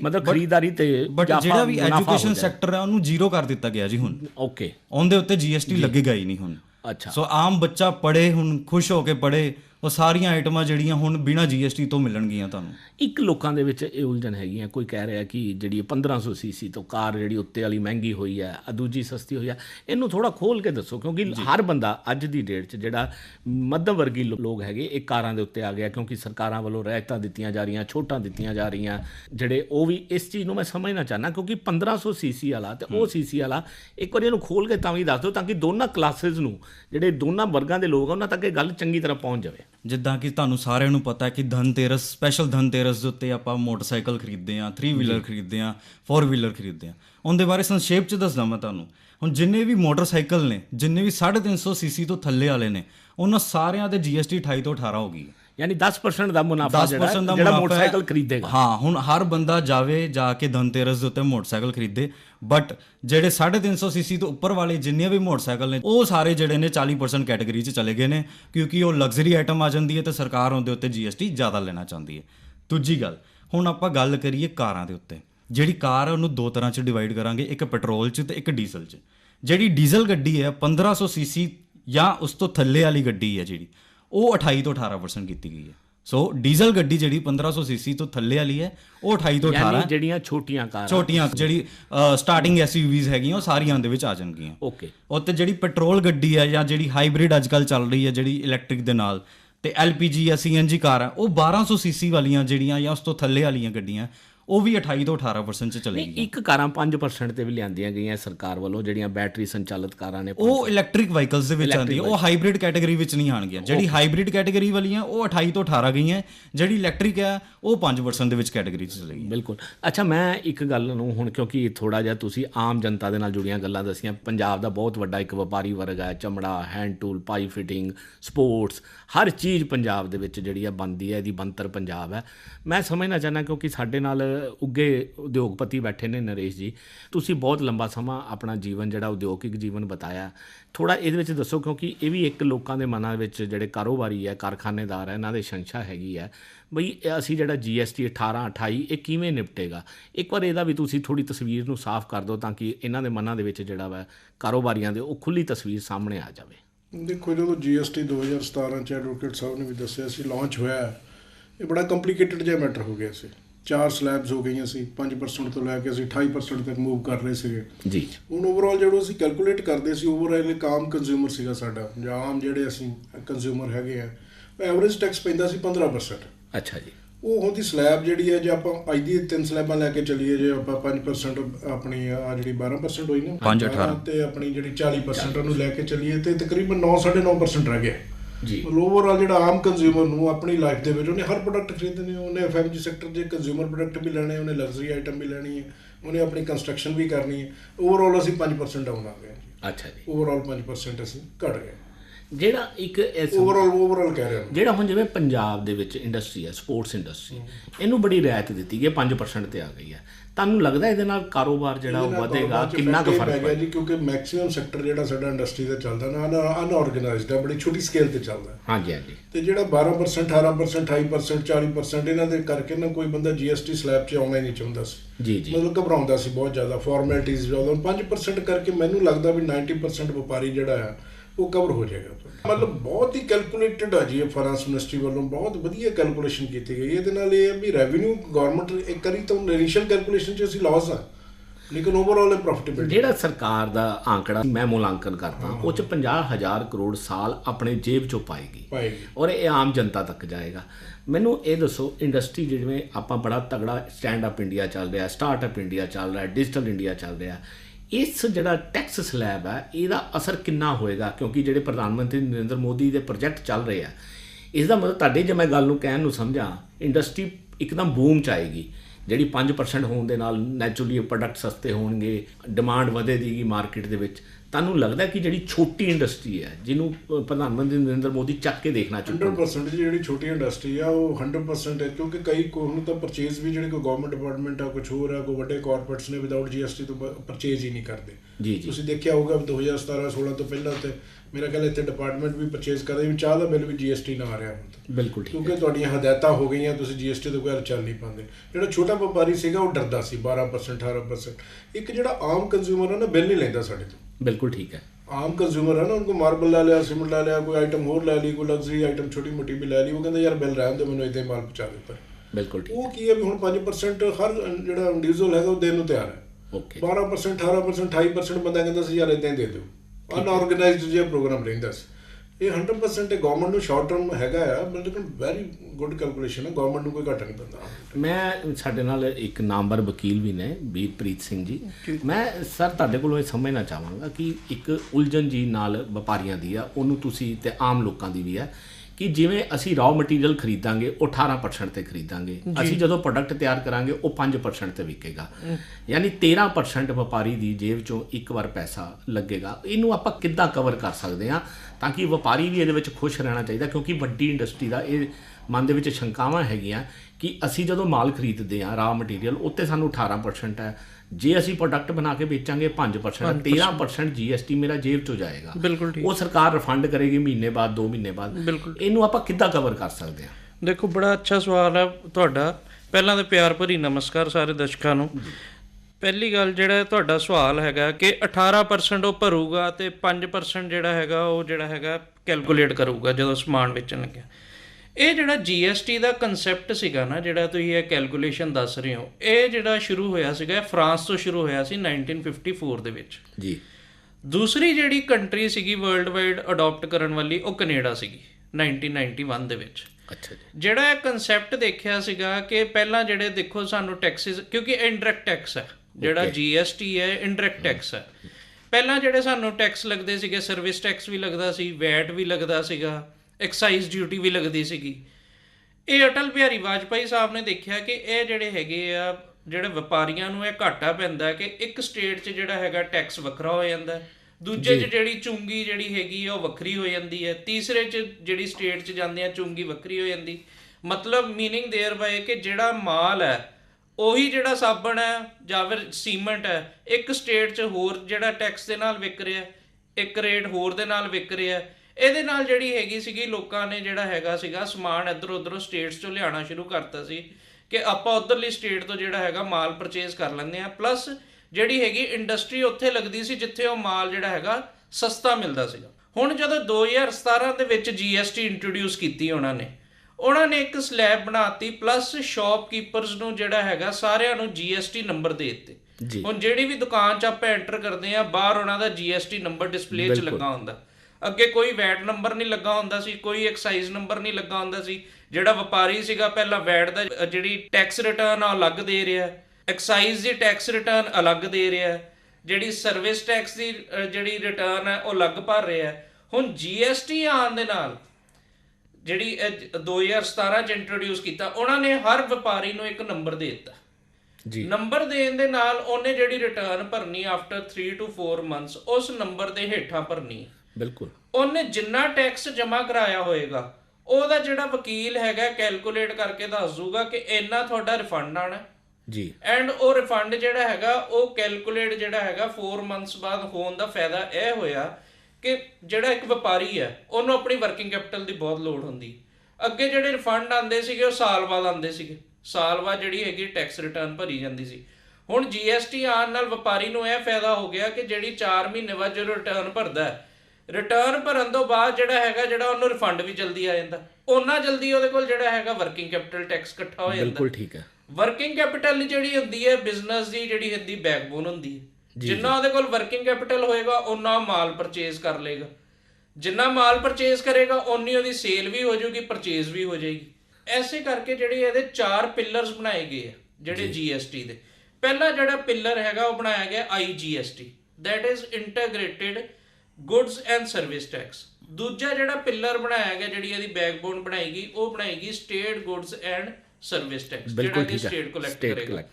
ਮਤਲਬ ਖਰੀਦਦਾਰੀ ਤੇ ਬਟ ਜਿਹੜਾ ਵੀ ਐਜੂਕੇਸ਼ਨ। ਸੈਕਟਰ ਹੈ ਉਹਨੂੰ ਜ਼ੀਰੋ ਕਰ ਦਿੱਤਾ ਗਿਆ ਜੀ ਹੁਣ। ਓਕੇ ਉਹਦੇ ਉੱਤੇ ਜੀਐਸਟੀ ਲੱਗੇਗਾ ਹੀ ਨਹੀਂ ਹੁਣ। ਅੱਛਾ। ਸੋ ਆਮ ਬੱਚਾ ਪੜੇ ਹੁਣ ਖੁਸ਼ ਹੋ ਕੇ ਪੜੇ ਉਹ ਸਾਰੀਆਂ ਆਈਟਮਾਂ ਜਿਹੜੀਆਂ ਹੁਣ ਬਿਨਾਂ ਜੀਐਸਟੀ ਤੋਂ ਮਿਲਣਗੀਆਂ ਤੁਹਾਨੂੰ। ਇੱਕ ਲੋਕਾਂ ਦੇ ਵਿੱਚ ਇਹ ਉਲਝਣ ਹੈਗੀ ਹੈ ਕੋਈ ਕਹਿ ਰਿਹਾ ਕਿ ਜਿਹੜੀ ਇਹ 1500 ਸੀਸੀ ਤੋਂ ਕਾਰ ਜਿਹੜੀ ਉੱਤੇ ਵਾਲੀ ਮਹਿੰਗੀ ਹੋਈ ਹੈ ਆ ਦੂਜੀ ਸਸਤੀ ਹੋਈ ਹੈ ਇਹਨੂੰ ਥੋੜਾ ਖੋਲ ਕੇ ਦੱਸੋ ਕਿਉਂਕਿ ਹਰ ਬੰਦਾ ਅੱਜ ਦੀ ਡੇਟ 'ਚ ਜਿਹੜਾ ਮੱਧਮ ਵਰਗੀ ਲੋਕ ਹੈਗੇ ਇਹ ਕਾਰਾਂ ਦੇ ਉੱਤੇ ਆ ਗਿਆ ਕਿਉਂਕਿ ਸਰਕਾਰਾਂ ਵੱਲੋਂ ਰਿਆਇਤਾਂ ਦਿੱਤੀਆਂ ਜਾ ਰਹੀਆਂ ਛੋਟਾਂ ਦਿੱਤੀਆਂ ਜਾ ਰਹੀਆਂ ਜਿਹੜੇ ਉਹ ਵੀ ਇਸ ਚੀਜ਼ ਨੂੰ ਮੈਂ ਸਮਝਣਾ ਚਾਹਨਾ ਕਿਉਂਕਿ 1500 ਸੀਸੀ ਵਾਲਾ ਤੇ ਉਹ ਸੀਸੀ ਵਾਲਾ ਇੱਕ ਵਾਰੀ ਇਹਨੂੰ ਖੋਲ ਕੇ ਤਾਂ ਵੀ ਦੱਸ ਦਿਓ ਤਾਂ ਕਿ ਦੋਨਾਂ ਕਲਾਸਿਸ ਨੂੰ ਜਿਹੜੇ ਦੋਨਾਂ ਵਰਗਾਂ ਦੇ ਲੋਕ ਆ ਉਹਨਾਂ ਤੱਕ ਇਹ ਗੱਲ ਚੰਗੀ ਤਰ੍ਹਾਂ ਪਹੁੰਚ ਜਾਵੇ। ਜਿੱਦਾਂ ਕਿ ਤੁਹਾਨੂੰ ਸਾਰਿਆਂ ਨੂੰ ਪਤਾ ਹੈ ਕਿ ਧਨਤੇਰਸ ਸਪੈਸ਼ਲ ਧਨਤੇਰਸ ਦੇ ਉੱਤੇ ਆਪਾਂ ਮੋਟਰਸਾਈਕਲ ਖਰੀਦਦੇ ਆ 3 ਵੀਲਰ ਖਰੀਦਦੇ ਆ 4 ਵੀਲਰ ਖਰੀਦਦੇ ਆ ਉਹਦੇ ਬਾਰੇ ਸੰਖੇਪ ਚ ਦੱਸਦਾ ਮੈਂ ਤੁਹਾਨੂੰ। ਹੁਣ ਜਿੰਨੇ ਵੀ ਮੋਟਰਸਾਈਕਲ ਨੇ ਜਿੰਨੇ ਵੀ 350 ਸੀਸੀ ਤੋਂ ਥੱਲੇ ਵਾਲੇ ਨੇ ਉਹਨਾਂ ਸਾਰਿਆਂ ਤੇ ਜੀਐਸਟੀ 28 ਤੋਂ 18 ਹੋ ਗਈ ਹੈ। ਯਾਨੀ 10% ਦਾ ਮੁਨਾਫਾ 10% ਜਿਹੜਾ ਜਿਹੜਾ। ਮੋਟਰਸਾਈਕਲ ਖਰੀਦੇਗਾ। ਹਾਂ ਹੁਣ ਹਰ ਬੰਦਾ ਜਾਵੇ ਜਾ ਕੇ ਧਨਤੇਰਸ ਦੇ ਉੱਤੇ ਮੋਟਰਸਾਈਕਲ ਖਰੀਦੇ ਬਟ ਜਿਹੜੇ 350 ਸੀਸੀ ਤੋਂ ਉੱਪਰ ਵਾਲੇ ਜਿੰਨੇ ਵੀ ਮੋਟਰਸਾਈਕਲ ਨੇ ਉਹ ਸਾਰੇ ਜਿਹੜੇ ਨੇ 40% ਕੈਟਾਗਰੀ 'ਚ ਚਲੇ ਗਏ ਨੇ ਕਿਉਂਕਿ ਉਹ ਲਗਜ਼ਰੀ ਆਈਟਮ ਆ ਜਾਂਦੀ ਹੈ ਤੇ ਸਰਕਾਰ ਉਹਦੇ ਉੱਤੇ ਜੀਐਸਟੀ ਜ਼ਿਆਦਾ ਲੈਣਾ ਚਾਹੁੰਦੀ ਹੈ। ਦੂਜੀ ਗੱਲ ਹੁਣ ਆਪਾਂ ਗੱਲ ਕਰੀਏ ਕਾਰਾਂ ਦੇ ਉੱਤੇ। ਜਿਹੜੀ ਕਾਰ ਹੈ ਉਹਨੂੰ ਦੋ ਤਰ੍ਹਾਂ 'ਚ ਡਿਵਾਈਡ ਕਰਾਂਗੇ ਇੱਕ ਪੈਟਰੋਲ 'ਚ ਤੇ ਇੱਕ ਡੀਜ਼ਲ 'ਚ। ਜਿਹੜੀ ਡੀਜ਼ਲ ਗੱਡੀ ਹੈ 1500 ਸੀਸੀ ਜਾਂ ਉਸ ਤੋਂ ਥੱਲੇ ਵਾਲੀ ਗੱਡੀ ਹੈ ਜਿਹੜੀ ਉਹ 28 ਤੋਂ 18% ਕੀਤੀ ਗਈ ਹੈ। ਸੋ ਡੀਜ਼ਲ ਗੱਡੀ ਜਿਹੜੀ 1500 ਸੀਸੀ ਤੋਂ ਥੱਲੇ ਵਾਲੀ ਹੈ ਉਹ 28 ਤੋਂ 18 ਯਾਨੀ ਜਿਹੜੀਆਂ ਛੋਟੀਆਂ ਕਾਰਾਂ। ਛੋਟੀਆਂ ਜਿਹੜੀ ਸਟਾਰਟਿੰਗ ਐਸਯੂਵੀਜ਼ ਹੈਗੀਆਂ ਉਹ ਸਾਰੀਆਂ ਦੇ ਵਿੱਚ ਆ ਜਾਣਗੀਆਂ। ਓਕੇ ਉੱਤੇ ਜਿਹੜੀ ਪੈਟਰੋਲ ਗੱਡੀ ਹੈ ਜਾਂ ਜਿਹੜੀ ਹਾਈਬ੍ਰਿਡ ਅੱਜਕੱਲ ਚੱਲ ਰਹੀ ਹੈ ਜਿਹੜੀ ਇਲੈਕਟ੍ਰਿਕ ਦੇ ਨਾਲ ਤੇ ਐਲਪੀਜੀ ਜਾਂ ਸੀਐਨਜੀ ਕਾਰ ਹੈ ਉਹ 1200 ਸੀਸੀ ਵਾਲੀਆਂ ਜਿਹੜੀਆਂ ਜਾਂ ਉਸ ਤੋਂ ਥੱਲੇ ਵਾਲੀਆਂ ਗੱਡੀਆਂ ਉਹ ਵੀ 28 ਤੋਂ 18% ਚ ਚਲੇਗੀਆਂ ਇੱਕ ਕਾਰਾਂ 5% ਤੇ ਵੀ ਲਿਆਂਦੀਆਂ ਗਈਆਂ ਸਰਕਾਰ ਵੱਲੋਂ ਜਿਹੜੀਆਂ ਬੈਟਰੀ ਸੰਚਾਲਿਤ ਕਾਰਾਂ ਨੇ ਉਹ ਇਲੈਕਟ੍ਰਿਕ ਵਾਹੀਕਲਸ ਦੇ ਵਿੱਚ ਆਉਂਦੀ ਉਹ ਹਾਈਬ੍ਰਿਡ ਕੈਟਾਗਰੀ ਵਿੱਚ ਨਹੀਂ ਆਣਗੀਆਂ ਜਿਹੜੀ ਹਾਈਬ੍ਰਿਡ ਕੈਟਾਗਰੀ ਵਾਲੀਆਂ ਉਹ 28 ਤੋਂ 18 ਗਈਆਂ। ਜਿਹੜੀ ਇਲੈਕਟ੍ਰਿਕ ਹੈ ਉਹ 5% ਦੇ ਵਿੱਚ ਕੈਟਾਗਰੀ ਚ ਚਲੇਗੀ। ਬਿਲਕੁਲ। ਅੱਛਾ ਮੈਂ ਇੱਕ ਗੱਲ ਨੂੰ ਹੁਣ ਕਿਉਂਕਿ ਥੋੜਾ ਜਿਹਾ ਤੁਸੀਂ ਆਮ ਜਨਤਾ ਦੇ ਨਾਲ ਜੁੜੀਆਂ ਗੱਲਾਂ ਦੱਸੀਆਂ ਪੰਜਾਬ ਦਾ ਬਹੁਤ ਵੱਡਾ ਇੱਕ ਵਪਾਰੀ ਵਰਗ ਹੈ ਚਮੜਾ hand tool pipe fitting sports ਹਰ ਚੀਜ਼ ਪੰਜਾਬ ਦੇ ਵਿੱਚ ਜਿਹੜੀ ਆ ਬਣਦੀ ਹੈ ਇਹਦੀ ਬੰਤਰ ਪੰਜਾਬ ਹੈ। ਮੈਂ ਸਮਝਣਾ ਚਾਹੁੰਦਾ ਕਿਉਂਕਿ ਸਾਡੇ ਨਾਲ ਉੱਗੇ ਉਦਯੋਗਪਤੀ ਬੈਠੇ ਨੇ ਨਰੇਸ਼ ਜੀ। ਤੁਸੀਂ ਬਹੁਤ ਲੰਬਾ ਸਮਾਂ ਆਪਣਾ ਜੀਵਨ, ਜਿਹੜਾ ਉਦਯੋਗਿਕ ਜੀਵਨ ਬਤਾਇਆ। ਥੋੜਾ ਇਹਦੇ ਵਿੱਚ ਦੱਸੋ, ਕਿਉਂਕਿ ਇਹ ਵੀ ਇੱਕ ਲੋਕਾਂ ਦੇ ਮਨਾਂ ਵਿੱਚ ਜਿਹੜੇ ਕਾਰੋਬਾਰੀ ਹੈ, ਕਾਰਖਾਨੇਦਾਰ ਹੈ, ਇਹਨਾਂ ਦੇ ਸ਼ੰਸ਼ਾ ਹੈਗੀ ਹੈ। ਬਈ ਅਸੀਂ ਜਿਹੜਾ GST 18 28 ਇਹ ਕਿਵੇਂ ਨਿਪਟੇਗਾ? ਇੱਕ ਵਾਰ ਇਹਦਾ ਵੀ ਤੁਸੀਂ ਥੋੜੀ ਤਸਵੀਰ ਨੂੰ ਸਾਫ਼ ਕਰ ਦਿਓ ਤਾਂ ਕਿ ਇਹਨਾਂ ਦੇ ਮਨਾਂ ਦੇ ਵਿੱਚ ਜਿਹੜਾ ਵਾ ਕਾਰੋਬਾਰੀਆਂ ਦੇ ਉਹ ਖੁੱਲੀ ਤਸਵੀਰ ਸਾਹਮਣੇ ਆ ਜਾਵੇ। ਦੇਖੋ ਜਦੋਂ GST 2017 ਚ ਐਡਵੋਕੇਟ ਸਾਹਿਬ ਨੇ ਵੀ ਦੱਸਿਆ ਸੀ ਲਾਂਚ ਹੋਇਆ। ਇਹ ਬੜਾ ਕੰਪਲਿਕੇਟਡ ਜਿਹਾ ਮੈਟਰ ਹੋ ਗਿਆ ਸੀ। ਚਾਰ ਸਲੈਬਸ ਹੋ ਗਈਆਂ ਸੀ 5% ਤੋਂ ਲੈ ਕੇ ਅਸੀਂ 28% ਤੱਕ ਮੂਵ ਕਰ ਰਹੇ ਸੀਗੇ। ਜੀ। ਹੁਣ ਓਵਰਆਲ ਜਦੋਂ ਅਸੀਂ ਕੈਲਕੂਲੇਟ ਕਰਦੇ ਸੀ ਓਵਰਆਲ ਇੱਕ ਆਮ ਕੰਜ਼ਿਊਮਰ ਸੀਗਾ ਸਾਡਾ ਜਾਂ ਆਮ ਜਿਹੜੇ ਅਸੀਂ ਕੰਜ਼ਿਊਮਰ ਹੈਗੇ ਆ ਐਵਰੇਜ ਟੈਕਸ ਪੈਂਦਾ ਸੀ 15% ਅੱਛਾ ਜੀ। ਉਹ ਹੁੰਦੀ ਸਲੈਬ ਜਿਹੜੀ ਹੈ ਜੇ ਆਪਾਂ ਅੱਜ ਦੀ ਤਿੰਨ ਸਲੈਬਾਂ ਲੈ ਕੇ ਚੱਲੀਏ ਜੇ ਆਪਾਂ 5% ਆਪਣੀ ਆ ਜਿਹੜੀ 12% ਹੋਈ ਨਾ ਪੰਜ ਅਠਾਰਾਂ। ਤੇ ਆਪਣੀ ਜਿਹੜੀ 40% ਉਹਨੂੰ ਲੈ ਕੇ ਚੱਲੀਏ ਤੇ ਤਕਰੀਬਨ 9 9.5% ਰਹਿ ਗਿਆ। ਜੀ। ਓਵਰਆਲ ਜਿਹੜਾ ਆਮ ਕੰਜ਼ਿਊਮਰ ਨੂੰ ਆਪਣੀ ਲਾਈਫ ਦੇ ਵਿੱਚ ਉਹਨੇ ਹਰ ਪ੍ਰੋਡਕਟ ਖਰੀਦਣੇ ਉਹਨੇ ਐਫਐਮਜੀ ਸੈਕਟਰ ਦੇ ਕੰਜ਼ਿਊਮਰ ਪ੍ਰੋਡਕਟ ਵੀ ਲੈਣੇ ਉਹਨੇ ਲਗਜ਼ਰੀ ਆਈਟਮ ਵੀ ਲੈਣੀ ਹੈ ਉਹਨੇ ਆਪਣੀ ਕੰਸਟਰਕਸ਼ਨ ਵੀ ਕਰਨੀ ਹੈ ਓਵਰਆਲ ਅਸੀਂ 5% ਡਾਊਨ ਆ ਗਏ ਅੱਛਾ ਜੀ। ਓਵਰਆਲ 5% ਅਸੀਂ ਘਟ ਗਏ ਜਿਹੜਾ ਇੱਕ ਓਵਰਆਲ ਓਵਰਆਲ ਕਹਿ ਰਿਹਾ ਜਿਹੜਾ ਹੁਣ ਜਿਵੇਂ ਪੰਜਾਬ ਦੇ ਵਿੱਚ ਇੰਡਸਟਰੀ ਹੈ ਸਪੋਰਟਸ ਇੰਡਸਟਰੀ ਇਹਨੂੰ ਬੜੀ ਰਿਆਇਤ ਦਿੱਤੀ ਗਈ 5% ਤੇ ਆ ਗਈ ਹੈ। ਤੁਹਾਨੂੰ ਲੱਗਦਾ ਇਹਦੇ ਨਾਲ ਕਾਰੋਬਾਰ ਜਿਹੜਾ ਉਹ ਵਧੇਗਾ? ਕਿੰਨਾ ਕੁ ਫ਼ਰਕ ਪੈ ਗਿਆ ਪਏਗਾ ਜੀ ਕਿਉਂਕਿ ਮੈਕਸਿਮਮ ਸੈਕਟਰ ਜਿਹੜਾ ਸਾਡਾ ਇੰਡਸਟਰੀ ਦਾ ਚੱਲਦਾ ਨਾ ਅਨਆਰਗੇਨਾਈਜ਼ਡ ਹੈ ਬੜੀ ਛੋਟੀ ਸਕੇਲ ਤੇ ਚੱਲਦਾ। ਹਾਂਜੀ ਹਾਂਜੀ। ਤੇ ਜਿਹੜਾ 12% 18% 28% 40% ਇਹਨਾਂ ਦੇ ਕਰਕੇ ਨਾ ਕੋਈ ਬੰਦਾ GST ਸਲੈਬ 'ਚ ਆਉਣਾ ਹੀ ਨਹੀਂ ਚਾਹੁੰਦਾ ਸੀ। ਜੀ ਜੀ। ਮਤਲਬ ਘਬਰਾਉਂਦਾ ਸੀ ਬਹੁਤ ਜ਼ਿਆਦਾ ਫਾਰਮੈਲਿਟੀਜ਼ ਜਦੋਂ 5% ਕਰਕੇ ਮੈਨੂੰ ਲੱਗਦਾ ਵੀ 90% ਵਪਾਰੀ ਜਿਹੜਾ ਆ ਉਹ ਕਵਰ ਹੋ ਜਾਏਗਾ। ਮਤਲਬ ਬਹੁਤ ਹੀ ਕੈਲਕੂਲੇਟਡ ਆ ਜੀ ਇਹ ਫਾਈਨਾਂਸ ਮਿਨਿਸਟਰੀ ਵੱਲੋਂ ਬਹੁਤ ਵਧੀਆ ਕੈਲਕੂਲੇਸ਼ਨ ਕੀਤੀ ਗਈ। ਇਹਦੇ ਨਾਲ ਇਹ ਹੈ ਵੀ ਰੈਵਨਿਊ ਗਵਰਨਮੈਂਟ ਇੱਕ ਕਰੀ ਤਾਂ ਇਨੀਸ਼ੀਅਲ ਕੈਲਕੂਲੇਸ਼ਨ 'ਚ ਅਸੀਂ ਲਾਸ ਆ। ਲੇਕਿਨ ਓਵਰਆਲ ਇਹ ਪ੍ਰੋਫਿਟੇਬਿਲਟੀ ਜਿਹੜਾ ਸਰਕਾਰ ਦਾ ਆંકੜਾ ਮੈਂ ਮੁਲਾਂਕਣ ਕਰਦਾ ਉਹ ਚ 50000 ਕਰੋੜ ਸਾਲ ਆਪਣੇ ਜੇਬ ਚੋਂ ਪਾਏਗੀ। ਪਾਏਗੀ। ਔਰ ਇਹ ਆਮ ਜਨਤਾ ਤੱਕ ਜਾਏਗਾ। ਮੈਨੂੰ ਇਹ ਦੱਸੋ ਇੰਡਸਟਰੀ ਜਿਵੇਂ ਆਪਾਂ ਬੜਾ ਤਗੜਾ ਸਟੈਂਡ ਅਪ ਇੰਡੀਆ ਚੱਲ ਰਿਹਾ ਸਟਾਰਟ ਅਪ ਇੰਡੀਆ ਚੱਲ ਰਿਹਾ ਡਿਜੀਟਲ ਇੰਡੀਆ ਚੱਲ ਰਿਹਾ ਇਸ ਜਿਹੜਾ ਟੈਕਸ ਸਲੈਬ ਹੈ, ਇਹਦਾ ਅਸਰ ਕਿੰਨਾ ਹੋਏਗਾ? ਕਿਉਂਕਿ ਜਿਹੜੇ ਪ੍ਰਧਾਨ ਮੰਤਰੀ ਨਰਿੰਦਰ ਮੋਦੀ ਦੇ ਪ੍ਰੋਜੈਕਟ ਚੱਲ ਰਹੇ ਆ ਇਸ ਦਾ ਮਤਲਬ ਤੁਹਾਡੇ ਜੇ ਮੈਂ ਗੱਲ ਨੂੰ ਕਹਿਣ ਨੂੰ ਸਮਝਾਂ ਇੰਡਸਟਰੀ ਇੱਕਦਮ ਬੂਮ ਚ ਆਏਗੀ। ਜਿਹੜੀ 5% ਹੋਣ ਦੇ ਨਾਲ ਨੈਚੁਰਲੀ ਪ੍ਰੋਡਕਟ ਸਸਤੇ ਹੋਣਗੇ ਡਿਮਾਂਡ ਵਧੇਗੀ ਮਾਰਕੀਟ ਦੇ ਵਿੱਚ। ਤੁਹਾਨੂੰ ਲੱਗਦਾ ਕਿ ਜਿਹੜੀ ਛੋਟੀ ਇੰਡਸਟਰੀ ਹੈ ਜਿਹਨੂੰ ਪ੍ਰਧਾਨ ਮੰਤਰੀ ਨਰਿੰਦਰ ਮੋਦੀ ਚੱਕ ਕੇ ਦੇਖਣਾ ਚਾਹੁੰਦੇ 100% ਜੀ ਜਿਹੜੀ ਛੋਟੀ ਇੰਡਸਟਰੀ ਆ ਉਹ 100% ਹੈ ਕਿਉਂਕਿ ਕਈ ਕੋ ਹੁਣ ਤਾਂ ਪਰਚੇਜ਼ ਵੀ ਜਿਹੜੇ ਕੋਈ ਗਵਰਨਮੈਂਟ ਡਿਪਾਰਟਮੈਂਟ ਆ ਕੁਝ ਹੋਰ ਆ ਕੋਈ ਵੱਡੇ ਕਾਰਪੋਰੇਟਸ ਨੇ ਵਿਦਆਊਟ ਜੀਐਸਟੀ ਤੋਂ ਪਰਚੇਜ਼ ਹੀ ਨਹੀਂ ਕਰਦੇ। ਜੀ ਜੀ। ਤੁਸੀਂ ਦੇਖਿਆ ਹੋਊਗਾ 2017 16 ਤੋਂ ਪਹਿਲਾਂ ਤੇ ਮੇਰਾ ਖਿਆਲ ਇੱਥੇ ਡਿਪਾਰਟਮੈਂਟ ਵੀ ਪਰਚੇਜ਼ ਕਰਦੇ ਵੀ ਚਾਹ ਦਾ ਬਿੱਲ ਵੀ ਜੀਐਸਟੀ ਨਾ ਆ ਰਿਹਾ ਤਾਂ। ਬਿਲਕੁਲ ਠੀਕ ਕਿਉਂਕਿ ਤੁਹਾਡੀਆਂ ਹਦਾਇਤਾਂ ਹੋ ਗਈਆਂ ਤੁਸੀਂ ਜੀਐਸਟੀ ਤੋਂ ਬਗੈਰ ਚੱਲ ਨਹੀਂ ਪਾਉਂਦੇ। ਜਿਹੜਾ ਛੋਟਾ ਵਪਾਰੀ ਸੀਗਾ ਉਹ ਡਰਦਾ ਸੀ 12% 18% ਇੱਕ ਜਿਹੜਾ ਆਮ ਕੰਜ਼ਿਊਮਰ ਹੈ ਨਾ ਬਿੱਲ ਨਹੀਂ ਲੈਂਦਾ ਸਾਡੇ ਤੋਂ। ਬਿਲਕੁਲ ਠੀਕ ਹੈ। ਆਮ ਕੰਜ਼ਿਊਮਰ ਹੈ ਨਾ ਉਹਨੂੰ ਮਾਰਬਲ ਲੈ ਲਿਆ ਸੀਮੈਂਟ ਲੈ ਲਿਆ ਕੋਈ ਆਈਟਮ ਹੋਰ ਲੈ ਲਈ ਕੋਈ ਲਗਜ਼ਰੀ ਆਈਟਮ ਛੋਟੀ ਮੋਟੀ ਵੀ ਲੈ ਲਈ ਉਹ ਕਹਿੰਦਾ ਯਾਰ ਬਿੱਲ ਰਹਿਣ ਦੇ ਮੈਨੂੰ ਇਦਾਂ ਹੀ ਮਾਲ ਪਹੁੰਚਾ ਦੇ ਪਰ ਬਿਲਕੁਲ ਠੀਕ ਉਹ ਕੀ ਹੈ ਹੁਣ 5% ਹਰ ਜਿਹੜਾ ਇੰਡੀਵਿਜੂਅਲ ਹੈਗਾ ਉਹ ਦੇਣ ਨੂੰ ਤਿਆਰ ਹੈ। ਓਕੇ 12% 18% 28% ਬੰਦਾ ਕਹਿੰਦਾ ਸੀ ਯਾਰ ਇਦਾਂ ਹੀ ਦੇ ਦਿਓ। ਅਨਆਰਗੇਨਾਈਜ਼ਡ ਜਿਹਾ ਪ੍ਰੋਗਰਾਮ ਰਹਿੰਦਾ ਸੀ। ਇਹ 100% ਇਹ ਗਵਰਨਮੈਂਟ ਨੂੰ ਸ਼ਾਰਟ ਟਰਮ ਹੈਗਾ ਆ ਲੇਕਿਨ ਵੈਰੀ ਗੁੱਡ ਕੈਲਕੂਲੇਸ਼ਨ ਹੈ ਗਵਰਨਮੈਂਟ ਨੂੰ ਕੋਈ ਘਾਟਾ ਨਹੀਂ ਪੈਂਦਾ। ਮੈਂ ਸਾਡੇ ਨਾਲ ਇੱਕ ਨਾਮਵਰ ਵਕੀਲ ਵੀ ਨੇ ਵੀਰਪ੍ਰੀਤ ਸਿੰਘ ਜੀ। ਮੈਂ ਸਰ ਤੁਹਾਡੇ ਕੋਲੋਂ ਇਹ ਸਮਝਣਾ ਚਾਹਾਂਗਾ ਕਿ ਇੱਕ ਉਲਝਣ ਜੀ ਨਾਲ ਵਪਾਰੀਆਂ ਦੀ ਆ ਉਹਨੂੰ ਤੁਸੀਂ ਤੇ ਆਮ ਲੋਕਾਂ ਦੀ ਵੀ ਹੈ ਕਿ ਜਿਵੇਂ ਅਸੀਂ ਰਾਅ ਮਟੀਰੀਅਲ ਖਰੀਦਾਂਗੇ ਉਹ 18% ਤੇ ਖਰੀਦਾਂਗੇ। ਅਸੀਂ ਜਦੋਂ ਪ੍ਰੋਡਕਟ ਤਿਆਰ ਕਰਾਂਗੇ ਉਹ 5% ਤੇ ਵਿਕੇਗਾ। ਯਾਨੀ 13% ਵਪਾਰੀ ਦੀ ਜੇਬ ਚੋਂ ਇੱਕ ਵਾਰ ਪੈਸਾ ਲੱਗੇਗਾ। ਇਹਨੂੰ ਆਪਾਂ ਕਿੱਦਾਂ ਕਵਰ ਕਰ ਸਕਦੇ ਹਾਂ? ਤਾਂ ਕਿ ਵਪਾਰੀ ਵੀ ਇਹਦੇ ਵਿੱਚ ਖੁਸ਼ ਰਹਿਣਾ ਚਾਹੀਦਾ ਕਿਉਂਕਿ ਵੱਡੀ ਇੰਡਸਟਰੀ ਦਾ ਇਹ ਮਨ ਦੇ ਵਿੱਚ ਸ਼ੰਕਾਵਾਂ ਹੈਗੀਆਂ ਕਿ ਅਸੀਂ ਜਦੋਂ ਮਾਲ ਖਰੀਦਦੇ ਹਾਂ ਰਾ ਮਟੀਰੀਅਲ ਉੱਤੇ ਸਾਨੂੰ 18% ਹੈ। ਜੇ ਅਸੀਂ ਪ੍ਰੋਡਕਟ ਬਣਾ ਕੇ ਵੇਚਾਂਗੇ 5% 13% ਜੀਐਸਟੀ ਮੇਰਾ ਜੇਬ ਚੋਂ ਜਾਏਗਾ। ਬਿਲਕੁਲ ਠੀਕ। ਉਹ ਸਰਕਾਰ ਰਿਫੰਡ ਕਰੇਗੀ ਮਹੀਨੇ ਬਾਅਦ 2 ਮਹੀਨੇ ਬਾਅਦ। ਬਿਲਕੁਲ। ਇਹਨੂੰ ਆਪਾਂ ਕਿੱਦਾਂ ਕਵਰ ਕਰ ਸਕਦੇ ਹਾਂ? ਦੇਖੋ ਬੜਾ ਅੱਛਾ ਸਵਾਲ ਹੈ ਤੁਹਾਡਾ। ਪਹਿਲਾਂ ਤਾਂ ਪਿਆਰ ਭਰੀ ਨਮਸਕਾਰ ਸਾਰੇ ਦਰਸ਼ਕਾਂ ਨੂੰ। ਪਹਿਲੀ ਗੱਲ ਜਿਹੜਾ ਤੁਹਾਡਾ ਸਵਾਲ ਹੈਗਾ ਕਿ 18% ਉਹ ਭਰੂਗਾ ਤੇ 5% ਜਿਹੜਾ ਹੈਗਾ ਉਹ ਜਿਹੜਾ ਹੈਗਾ ਕੈਲਕੂਲੇਟ ਕਰੂਗਾ ਜਦੋਂ ਸਮਾਨ ਵੇਚਣ ਲੱਗਿਆ। ਇਹ ਜਿਹੜਾ GST ਦਾ ਕਨਸੈਪਟ ਸੀਗਾ ਨਾ ਜਿਹੜਾ ਤੁਸੀਂ ਇਹ ਕੈਲਕੂਲੇਸ਼ਨ ਦੱਸ ਰਹੇ ਹੋ ਇਹ ਜਿਹੜਾ ਸ਼ੁਰੂ ਹੋਇਆ ਸੀਗਾ ਫਰਾਂਸ ਤੋਂ ਸ਼ੁਰੂ ਹੋਇਆ ਸੀ 1954 ਦੇ ਵਿੱਚ। ਜੀ। ਦੂਸਰੀ ਜਿਹੜੀ ਕੰਟਰੀ ਸੀਗੀ ਵਰਲਡ ਵਾਈਡ ਅਡਾਪਟ ਕਰਨ ਵਾਲੀ ਉਹ ਕੈਨੇਡਾ ਸੀਗੀ 1991 ਦੇ ਵਿੱਚ। ਅੱਛਾ ਜੀ। ਜਿਹੜਾ ਇਹ ਕਨਸੈਪਟ ਦੇਖਿਆ ਸੀਗਾ ਕਿ ਪਹਿਲਾਂ ਜਿਹੜੇ ਦੇਖੋ ਸਾਨੂੰ ਟੈਕਸਿਸ ਕਿਉਂਕਿ ਇਨਡਾਇਰੈਕਟ ਟੈਕਸ ਹੈ ਜਿਹੜਾ GST ਹੈ ਇਨਡਾਇਰੈਕਟ ਟੈਕਸ ਹੈ। ਪਹਿਲਾਂ ਜਿਹੜੇ ਸਾਨੂੰ ਟੈਕਸ ਲੱਗਦੇ ਸੀਗੇ ਸਰਵਿਸ ਟੈਕਸ ਵੀ ਲੱਗਦਾ ਸੀ ਵੈਟ ਵੀ ਲੱਗਦਾ ਸੀਗਾ। ਐਕਸਾਈਜ਼ ਡਿਊਟੀ ਵੀ ਲੱਗਦੀ ਸੀਗੀ ਇਹ ਅਟਲ ਬਿਹਾਰੀ ਵਾਜਪਾਈ ਸਾਹਿਬ ਨੇ ਦੇਖਿਆ ਕਿ ਇਹ ਜਿਹੜੇ ਹੈਗੇ ਆ ਜਿਹੜੇ ਵਪਾਰੀਆਂ ਨੂੰ ਇਹ ਘਾਟਾ ਪੈਂਦਾ ਕਿ ਇੱਕ ਸਟੇਟ 'ਚ ਜਿਹੜਾ ਹੈਗਾ ਟੈਕਸ ਵੱਖਰਾ ਹੋ ਜਾਂਦਾ ਹੈ, ਦੂਜੇ 'ਚ ਜਿਹੜੀ ਚੁੰਗੀ ਜਿਹੜੀ ਹੈਗੀ ਆ ਉਹ ਵੱਖਰੀ ਹੋ ਜਾਂਦੀ ਹੈ ਤੀਸਰੇ 'ਚ ਜਿਹੜੀ ਸਟੇਟ 'ਚ ਜਾਂਦੇ ਆ ਚੁੰਗੀ ਵੱਖਰੀ ਹੋ ਜਾਂਦੀ ਮਤਲਬ मीनिंग देयर ਬਾਏ ਕਿ ਜਿਹੜਾ ਮਾਲ ਹੈ ਉਹੀ ਜਿਹੜਾ ਸਾਬਣ ਹੈ ਜਾਂ ਫਿਰ ਸੀਮੈਂਟ ਹੈ ਇੱਕ ਸਟੇਟ 'ਚ ਹੋਰ ਜਿਹੜਾ ਟੈਕਸ ਦੇ ਨਾਲ ਵਿਕ ਰਿਹਾ ਹੈ, ਇੱਕ ਰੇਟ ਹੋਰ ਦੇ ਨਾਲ ਵਿਕ ਰਿਹਾ ਹੈ। ਇਹਦੇ ਨਾਲ ਜਿਹੜੀ ਹੈਗੀ ਸੀਗੀ ਲੋਕਾਂ ਨੇ ਜਿਹੜਾ ਹੈਗਾ ਸੀਗਾ ਸਮਾਨ ਇੱਧਰ ਉੱਧਰੋਂ ਸਟੇਟਸ 'ਚੋਂ ਲਿਆਉਣਾ ਸ਼ੁਰੂ ਕਰਤਾ ਸੀ ਕਿ ਆਪਾਂ ਉਧਰਲੀ ਸਟੇਟ ਤੋਂ ਜਿਹੜਾ ਹੈਗਾ ਮਾਲ ਪਰਚੇਸ ਕਰ ਲੈਂਦੇ ਆ ਪਲੱਸ ਜਿਹੜੀ ਹੈਗੀ ਇੰਡਸਟਰੀ ਉੱਥੇ ਲੱਗਦੀ ਸੀ ਜਿੱਥੇ ਉਹ ਮਾਲ ਜਿਹੜਾ ਹੈਗਾ ਸਸਤਾ ਮਿਲਦਾ ਸੀਗਾ ਹੁਣ ਜਦੋਂ 2017 ਦੇ ਵਿੱਚ GST ਇੰਟਰੋਡਿਊਸ ਕੀਤੀ ਉਹਨਾਂ ਨੇ ਉਹਨਾਂ ਨੇ ਇੱਕ ਸਲੈਬ ਬਣਾਤੀ ਪਲੱਸ ਸ਼ਾਪਕੀਪਰਸ ਨੂੰ ਜਿਹੜਾ ਹੈਗਾ ਸਾਰਿਆਂ ਨੂੰ GST ਨੰਬਰ ਦੇ ਦਿੱਤੇ। ਹੁਣ ਜਿਹੜੀ ਵੀ ਦੁਕਾਨ 'ਚ ਆਪਾਂ ਐਂਟਰ ਕਰਦੇ ਆ ਬਾਹਰ ਉਹਨਾਂ ਦਾ GST ਨੰਬਰ ਡਿਸਪਲੇ 'ਚ। ਲੱਗਾ ਹੁੰਦਾ ਅੱਗੇ ਕੋਈ ਵੈਟ ਨੰਬਰ ਨਹੀਂ ਲੱਗਾ ਹੁੰਦਾ ਸੀ ਕੋਈ ਐਕਸਾਈਜ਼ ਨੰਬਰ ਨਹੀਂ ਲੱਗਾ ਹੁੰਦਾ ਸੀ। ਜਿਹੜਾ ਵਪਾਰੀ ਸੀਗਾ ਪਹਿਲਾਂ ਵੈਟ ਦਾ ਜਿਹੜੀ ਟੈਕਸ ਰਿਟਰਨ ਆ ਅਲੱਗ ਦੇ ਰਿਹਾ ਐਕਸਾਈਜ਼ ਦੀ ਟੈਕਸ ਰਿਟਰਨ ਅਲੱਗ ਦੇ ਰਿਹਾ ਜਿਹੜੀ ਸਰਵਿਸ ਟੈਕਸ ਦੀ ਜਿਹੜੀ ਰਿਟਰਨ ਹੈ ਉਹ ਅਲੱਗ ਭਰ ਰਿਹਾ ਹੁਣ GST ਆਉਣ ਦੇ ਨਾਲ ਜਿਹੜੀ ਇਹ ਜ- 2017 ਚ ਇੰਟਰੋਡਿਊਸ ਕੀਤਾ ਉਹਨਾਂ ਨੇ ਹਰ ਵਪਾਰੀ ਨੂੰ ਇੱਕ ਨੰਬਰ ਦੇ ਦਿੱਤਾ। ਜੀ। ਨੰਬਰ ਦੇਣ ਦੇ ਨਾਲ ਉਹਨੇ ਜਿਹੜੀ ਰਿਟਰਨ ਭਰਨੀ ਆਫਟਰ 3 ਟੂ 4 ਮੰਥਸ ਉਸ ਨੰਬਰ ਦੇ ਹੇਠਾਂ ਭਰਨੀ ਬਿਲਕੁਲ। ਉਹਨੇ ਜਿੰਨਾ ਟੈਕਸ ਜਮ੍ਹਾਂ ਕਰਾਇਆ ਹੋਏਗਾ ਉਹਦਾ ਜਿਹੜਾ ਵਕੀਲ ਹੈਗਾ ਕੈਲਕੂਲੇਟ ਕਰਕੇ ਦੱਸ ਦੂਗਾ ਕਿ ਇੰਨਾ ਤੁਹਾਡਾ ਰਿਫੰਡ ਆਣਾ। ਜੀ। ਐਂਡ ਉਹ ਰਿਫੰਡ ਜਿਹੜਾ ਹੈਗਾ ਉਹ ਕੈਲਕੂਲੇਟ ਜਿਹੜਾ ਹੈਗਾ 4 ਮੰਥਸ ਬਾਅਦ ਹੋਣ ਦਾ ਫਾਇਦਾ ਇਹ ਹੋਇਆ ਕਿ ਜਿਹੜਾ ਇੱਕ ਵਪਾਰੀ ਹੈ ਉਹਨੂੰ ਆਪਣੀ ਵਰਕਿੰਗ ਕੈਪੀਟਲ ਦੀ ਬਹੁਤ ਲੋੜ ਹੁੰਦੀ। ਅੱਗੇ ਜਿਹੜੇ ਰਿਫੰਡ ਆਉਂਦੇ ਸੀਗੇ ਉਹ ਸਾਲ ਬਾਅਦ ਆਉਂਦੇ ਸੀਗੇ। ਸਾਲ ਬਾਅਦ ਜਿਹੜੀ ਹੈਗੀ ਟੈਕਸ ਰਿਟਰਨ ਭਰੀ ਜਾਂਦੀ ਸੀ। ਹੁਣ GST ਆਉਣ ਨਾਲ ਵਪਾਰੀ ਨੂੰ ਇਹ ਫਾਇਦਾ ਹੋ ਗਿਆ ਕਿ ਜਿਹੜੀ 4 ਮਹੀਨੇ ਬਾਅਦ ਜਦੋਂ ਰਿਟਰਨ ਭਰਦਾ ਹੈ ਰਿਟਰਨ ਭਰਨ ਤੋਂ ਬਾਅਦ ਜਿਹੜਾ ਹੈਗਾ ਜਿਹੜਾ ਉਹਨੂੰ ਰਿਫੰਡ ਵੀ ਜਲਦੀ ਆ ਜਾਂਦਾ। ਉਹਨਾਂ ਜਲਦੀ ਉਹਦੇ ਕੋਲ ਜਿਹੜਾ ਹੈਗਾ ਵਰਕਿੰਗ ਕੈਪੀਟਲ ਟੈਕਸ ਇਕੱਠਾ ਹੋ ਜਾਂਦਾ। ਬਿਲਕੁਲ ਠੀਕ ਹੈ। ਵਰਕਿੰਗ ਕੈਪੀਟਲ ਜਿਹੜੀ ਹੁੰਦੀ ਹੈ ਬਿਜ਼ਨਸ ਦੀ ਜਿਹੜੀ ਹੁੰਦੀ ਬੈਕਬੋਨ ਹੁੰਦੀ ਹੈ। ਜਿੰਨਾ ਉਹਦੇ ਕੋਲ ਵਰਕਿੰਗ ਕੈਪੀਟਲ ਹੋਏਗਾ ਉਹਨਾਂ ਮਾਲ ਪਰਚੇਸ ਕਰ ਲੇਗਾ ਜਿੰਨਾ ਮਾਲ ਪਰਚੇਸ ਕਰੇਗਾ ਓਨੀ ਉਹਦੀ ਸੇਲ ਵੀ ਹੋ ਜਾਊਗੀ ਪਰਚੇਸ ਵੀ ਹੋ ਜਾਏਗੀ। ਐਸੇ ਕਰਕੇ ਜਿਹੜੇ ਇਹਦੇ ਚਾਰ ਪਿਲਰਸ ਬਣਾਏ ਗਏ ਆ ਜਿਹੜੇ GST ਦੇ। ਪਹਿਲਾ ਜਿਹੜਾ ਪਿਲਰ ਹੈਗਾ ਉਹ ਬਣਾਇਆ ਗਿਆ IGST that is integrated goods and service tax ਦੂਜਾ ਜਿਹੜਾ ਪਿੱਲਰ ਬਣਾਇਆ ਗਿਆ ਜਿਹੜੀ ਇਹਦੀ ਬੈਕਬੋਨ ਬਣਾਏਗੀ ਉਹ ਬਣਾਏਗੀ state goods and service tax ਜਿਹੜਾ ਕਿ। ਸਟੇਟ ਕਲੈਕਟ ਕਰੇਗਾ।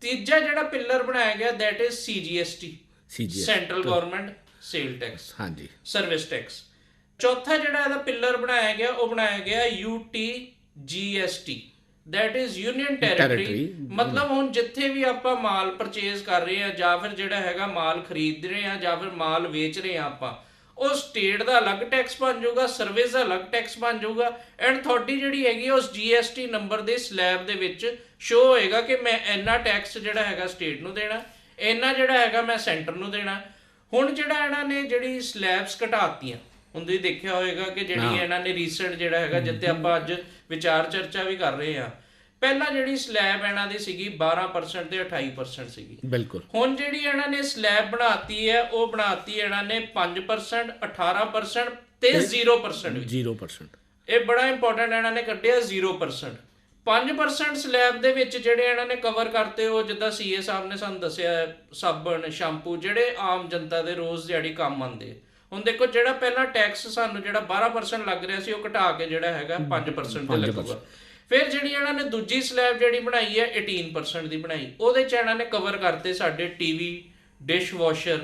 ਤੀਜਾ ਜਿਹੜਾ ਪਿੱਲਰ ਬਣਾਇਆ ਗਿਆ that is CGST CGST central government sale tax ਹਾਂਜੀ। ਸਰਵਿਸ ਟੈਕਸ ਚੌਥਾ ਜਿਹੜਾ ਇਹਦਾ ਪਿੱਲਰ ਬਣਾਇਆ ਗਿਆ ਉਹ ਬਣਾਇਆ ਗਿਆ UT GST that is union territory. Territory, ਮਤਲਬ ਹੁਣ ਜਿੱਥੇ ਵੀ ਆਪਾਂ ਮਾਲ ਪਰਚੇਜ਼ ਕਰ ਰਹੇ ਆ ਜਾਂ ਫਿਰ ਜਿਹੜਾ ਹੈਗਾ ਮਾਲ ਖਰੀਦ ਰਹੇ ਆ ਜਾਂ ਫਿਰ ਮਾਲ ਵੇਚ ਰਹੇ ਆ ਆਪਾਂ ਉਹ ਸਟੇਟ ਦਾ ਅਲੱਗ ਟੈਕਸ ਬਣ ਜਾਊਗਾ ਸਰਵਿਸ ਦਾ ਅਲੱਗ ਟੈਕਸ ਬਣ ਜਾਊਗਾ ਐਂਡ ਤੁਹਾਡੀ ਜਿਹੜੀ ਹੈਗੀ ਉਸ GST ਨੰਬਰ ਦੇ ਸਲੈਬ ਦੇ ਵਿੱਚ ਸ਼ੋ ਹੋਏਗਾ ਕਿ ਮੈਂ ਇੰਨਾ ਟੈਕਸ ਜਿਹੜਾ ਹੈਗਾ ਸਟੇਟ ਨੂੰ ਦੇਣਾ ਇੰਨਾ ਜਿਹੜਾ ਹੈਗਾ ਮੈਂ ਸੈਂਟਰ ਨੂੰ ਦੇਣਾ। ਹੁਣ ਜਿਹੜਾ ਇਹਨਾਂ ਨੇ ਜਿਹੜੀ ਸਲੈਬਸ ਘਟਾਤੀਆਂ ਹੁਣ ਤੁਸੀਂ ਦੇਖਿਆ ਹੋਵੇਗਾ ਕਿ ਜਿਹੜੀ ਇਹਨਾਂ ਨੇ ਰੀਸੈਂਟ ਜਿਹੜਾ ਹੈਗਾ ਜਿੱਤੇ ਆਪਾਂ ਅੱਜ ਵਿਚਾਰ ਚਰਚਾ ਵੀ ਕਰ ਰਹੇ ਆ ਪਹਿਲਾਂ ਜਿਹੜੀ ਸਲੈਬ ਇਹਨਾਂ ਦੀ ਸੀਗੀ 12% ਤੇ 28% ਸੀਗੀ। ਬਿਲਕੁਲ। ਹੁਣ ਜਿਹੜੀ ਇਹਨਾਂ ਨੇ ਸਲੈਬ ਬਣਾਤੀ ਹੈ ਉਹ ਬਣਾਤੀ ਇਹਨਾਂ ਨੇ 5% 18% ਤੇ 0% ਵੀ 0% ਇਹ ਬੜਾ ਇੰਪੋਰਟੈਂਟ ਇਹਨਾਂ ਨੇ ਕੱਢਿਆ 0% 5% ਸਲੈਬ ਦੇ ਵਿੱਚ ਜਿਹੜੇ ਇਹਨਾਂ ਨੇ ਕਵਰ ਕਰਤੇ ਉਹ ਜਿੱਦਾਂ ਸੀਏ ਸਾਹਿਬ ਨੇ ਸਾਨੂੰ ਦੱਸਿਆ ਸਾਬਣ ਸ਼ੈਂਪੂ ਜਿਹੜੇ ਆਮ ਜਨਤਾ ਦੇ ਰੋਜ਼ ਦਿਹਾੜੀ ਕੰਮ ਆਉਂਦੇ ਆ। ਹੁਣ ਦੇਖੋ ਜਿਹੜਾ ਪਹਿਲਾਂ ਟੈਕਸ ਸਾਨੂੰ ਜਿਹੜਾ 12% ਲੱਗ ਰਿਹਾ ਸੀ ਉਹ ਘਟਾ ਕੇ ਜਿਹੜਾ ਹੈਗਾ 5% ਤੇ ਲੱਗੂਗਾ ਫਿਰ ਜਿਹੜੀ ਇਹਨਾਂ ਨੇ ਦੂਜੀ ਸਲੈਬ ਜਿਹੜੀ ਬਣਾਈ ਹੈ 18% ਦੀ ਬਣਾਈ ਉਹਦੇ ਚ ਇਹਨਾਂ ਨੇ ਕਵਰ ਕਰਤੇ ਸਾਡੇ ਟੀਵੀ ਡਿਸ਼ ਵਾਸ਼ਰ।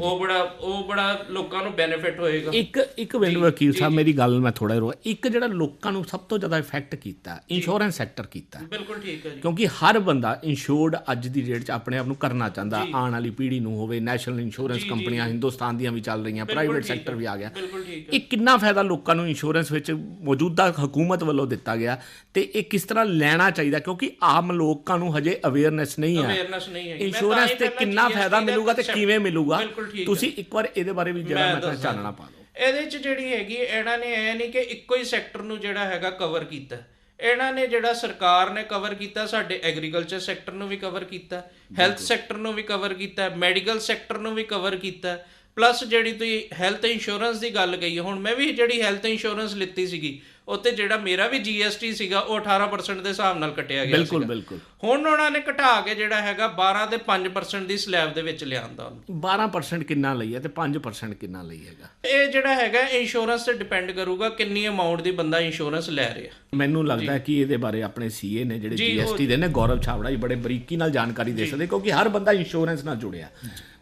ਉਹ ਬੜਾ ਉਹ ਬੜਾ ਲੋਕਾਂ ਨੂੰ ਬੈਨੀਫਿਟ ਹੋਏਗਾ। ਇੱਕ ਇੱਕ ਵਿੰਡ ਵਕੀਲ ਸਾਹਿਬ ਮੇਰੀ ਗੱਲ ਮੈਂ ਥੋੜਾ ਰੋ ਇੱਕ ਜਿਹੜਾ ਲੋਕਾਂ ਨੂੰ ਸਭ ਤੋਂ ਜ਼ਿਆਦਾ ਇਫੈਕਟ ਕੀਤਾ ਇੰਸ਼ੋਰੈਂਸ ਸੈਕਟਰ ਕੀਤਾ। ਬਿਲਕੁਲ ਠੀਕ ਹੈ ਜੀ। ਕਿਉਂਕਿ ਹਰ ਬੰਦਾ ਇੰਸ਼ੋਰਡ ਅੱਜ ਦੀ ਡੇਟ 'ਚ ਆਪਣੇ ਆਪ ਨੂੰ ਕਰਨਾ ਚਾਹੁੰਦਾ ਆਉਣ ਵਾਲੀ ਪੀੜ੍ਹੀ ਨੂੰ ਹੋਵੇ ਨੈਸ਼ਨਲ ਇੰਸ਼ੋਰੈਂਸ ਕੰਪਨੀਆਂ ਹਿੰਦੁਸਤਾਨ ਦੀਆਂ ਵੀ ਚੱਲ ਰਹੀਆਂ ਪ੍ਰਾਈਵੇਟ ਹੈ। ਸੈਕਟਰ ਵੀ ਆ ਗਿਆ। ਇਹ ਕਿੰਨਾ ਫਾਇਦਾ ਲੋਕਾਂ ਨੂੰ ਇੰਸ਼ੋਰੈਂਸ ਵਿੱਚ ਮੌਜੂਦਾ ਹਕੂਮਤ ਵੱਲੋਂ ਦਿੱਤਾ ਗਿਆ ਤੇ ਇਹ ਕਿਸ ਤਰ੍ਹਾਂ ਲੈਣਾ ਚਾਹੀਦਾ? ਕਿਉਂਕਿ ਆਮ ਲੋਕਾਂ ਨੂੰ ਹਜੇ ਅਵੇਅਰਨੈਸ ਨਹੀਂ ਹੈ Awareness ਨਹੀਂ ਤਾਂ ਇੰਸ਼ੋਰੈਂਸ ਹੀ ਤੇ ਕਿੰਨਾ ਫਾਇਦਾ ਮਿਲੂਗਾ ਤੇ ਕਿਵੇਂ ਮਿਲੂਗਾ? ਬਿਲਕੁਲ ਠੀਕ। ਤੁਸੀਂ ਇੱਕ ਵਾਰ ਇਹਦੇ ਬਾਰੇ ਵੀ ਜਿਹੜਾ ਮੈਂ ਚਾਨਣਾ ਪਾ ਦਿਓ ਇਹਦੇ ਚ ਜਿਹੜੀ ਹੈਗੀ ਇਹਨਾਂ ਨੇ ਐ ਨਹੀਂ ਕਿ ਇੱਕੋ ਹੀ ਸੈਕਟਰ ਨੂੰ ਜਿਹੜਾ ਹੈਗਾ ਕਵਰ ਕੀਤਾ। ਇਹਨਾਂ ਨੇ ਜਿਹੜਾ ਸਰਕਾਰ ਨੇ ਕਵਰ ਕੀਤਾ ਸਾਡੇ ਐਗਰੀਕਲਚਰ ਸੈਕਟਰ ਨੂੰ ਵੀ ਕਵਰ ਕੀਤਾ ਹੈਲਥ ਸੈਕਟਰ ਨੂੰ ਵੀ ਕਵਰ ਕੀਤਾ ਮੈਡੀਕਲ ਸੈਕਟਰ ਨੂੰ ਵੀ ਕਵਰ ਕੀਤਾ। ਪਲੱਸ ਜਿਹੜੀ ਤੁਸੀਂ ਹੈਲਥ ਇੰਸ਼ੋਰੈਂਸ ਦੀ ਗੱਲ ਕਹੀ ਹੁਣ ਮੈਂ ਵੀ ਜਿਹੜੀ ਹੈਲਥ ਇੰਸ਼ੋਰੈਂਸ ਲਿੱਤੀ ਸੀਗੀ ਉੱਤੇ ਜਿਹੜਾ ਮੇਰਾ ਵੀ GST ਸੀਗਾ ਉਹ 18% ਦੇ ਹਿਸਾਬ ਨਾਲ ਕੱਟਿਆ ਗਿਆ ਬਿਲਕੁਲ। ਬਿਲਕੁਲ। ਹੁਣ ਉਹਨਾਂ ਨੇ ਘਟਾ ਕੇ ਜਿਹੜਾ ਹੈਗਾ 12 ਤੇ 5% ਦੀ ਸਲੈਬ ਦੇ ਵਿੱਚ ਲਿਆਂਦਾ ਉਹਨੂੰ। 12% ਕਿੰਨਾ ਲਈ ਹੈ ਤੇ 5% ਕਿੰਨਾ ਲਈ ਹੈਗਾ? ਇਹ ਜਿਹੜਾ ਹੈਗਾ ਇੰਸ਼ੋਰੈਂਸ ਤੇ ਡਿਪੈਂਡ ਕਰੂਗਾ ਕਿੰਨੀ ਅਮਾਉਂਟ ਦੀ ਬੰਦਾ ਇੰਸ਼ੋਰੈਂਸ ਲੈ ਰਿਹਾ। ਮੈਨੂੰ ਲੱਗਦਾ ਕਿ ਇਹਦੇ ਬਾਰੇ ਆਪਣੇ ਸੀਏ ਨੇ ਜਿਹੜੇ ਜੀਐਸਟੀ ਦੇ ਨੇ ਗੌਰਵ ਛਾਬੜਾ ਜੀ ਬੜੇ ਬਰੀਕੀ ਨਾਲ ਜਾਣਕਾਰੀ ਦੇ ਸਕਦੇ ਕਿਉਂਕਿ ਹਰ ਬੰਦਾ ਇੰਸ਼ੋਰੈਂਸ ਨਾਲ ਜੁੜਿਆ।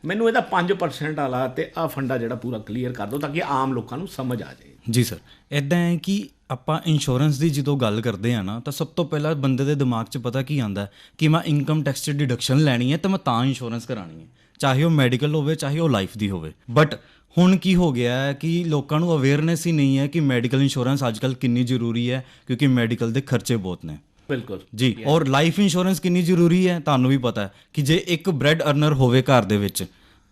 ਮੈਨੂੰ ਇਹਦਾ 5% ਵਾਲਾ ਤੇ ਆ ਫੰਡਾ ਜਿਹੜਾ ਪੂਰਾ ਕਲੀਅਰ ਕਰ ਦਿਓ ਤਾਂ ਕਿ ਆਮ ਲੋਕਾਂ ਨੂੰ ਸਮਝ ਆ ਜਾਏ। ਜੀ ਸਰ ਇਦਾਂ ਹੈ ਕਿ ਆਪਾਂ ਇੰਸ਼ੋਰੈਂਸ ਦੀ ਜਦੋਂ ਗੱਲ ਕਰਦੇ ਆ ਨਾ, ਤਾਂ ਸਭ ਤੋਂ ਪਹਿਲਾਂ ਬੰਦੇ ਦੇ ਦਿਮਾਗ 'ਚ ਪਤਾ ਕੀ ਆਂਦਾ ਕਿ ਮੈਂ ਇਨਕਮ ਟੈਕਸ 'ਚ ਡਿਡਕਸ਼ਨ ਲੈਣੀ ਹੈ ਤਾਂ ਮੈਂ ਤਾਂ ਇੰਸ਼ੋਰੈਂਸ ਕਰਾਣੀ ਹੈ, ਚਾਹੇ ਉਹ ਮੈਡੀਕਲ ਹੋਵੇ, ਚਾਹੇ ਉਹ ਲਾਈਫ ਦੀ ਹੋਵੇ। ਬਟ ਹੁਣ ਕੀ ਹੋ ਗਿਆ ਹੈ ਕਿ ਲੋਕਾਂ ਨੂੰ ਅਵੇਅਰਨੈਸ ਹੀ ਨਹੀਂ ਹੈ ਕਿ ਮੈਡੀਕਲ ਇੰਸ਼ੋਰੈਂਸ ਅੱਜਕੱਲ ਕਿੰਨੀ ਜ਼ਰੂਰੀ ਹੈ, ਕਿਉਂਕਿ ਮੈਡੀਕਲ ਦੇ ਖਰਚੇ ਬਹੁਤ ਨੇ। ਬਿਲਕੁਲ। ਜੀ ਔਰ ਲਾਈਫ ਇੰਸ਼ੋਰੈਂਸ ਕਿੰਨੀ ਜ਼ਰੂਰੀ ਹੈ ਤੁਹਾਨੂੰ ਵੀ ਪਤਾ ਹੈ ਕਿ ਜੇ ਇੱਕ ਬ੍ਰੈਡ ਅਰਨਰ ਹੋਵੇ ਘਰ ਦੇ ਵਿੱਚ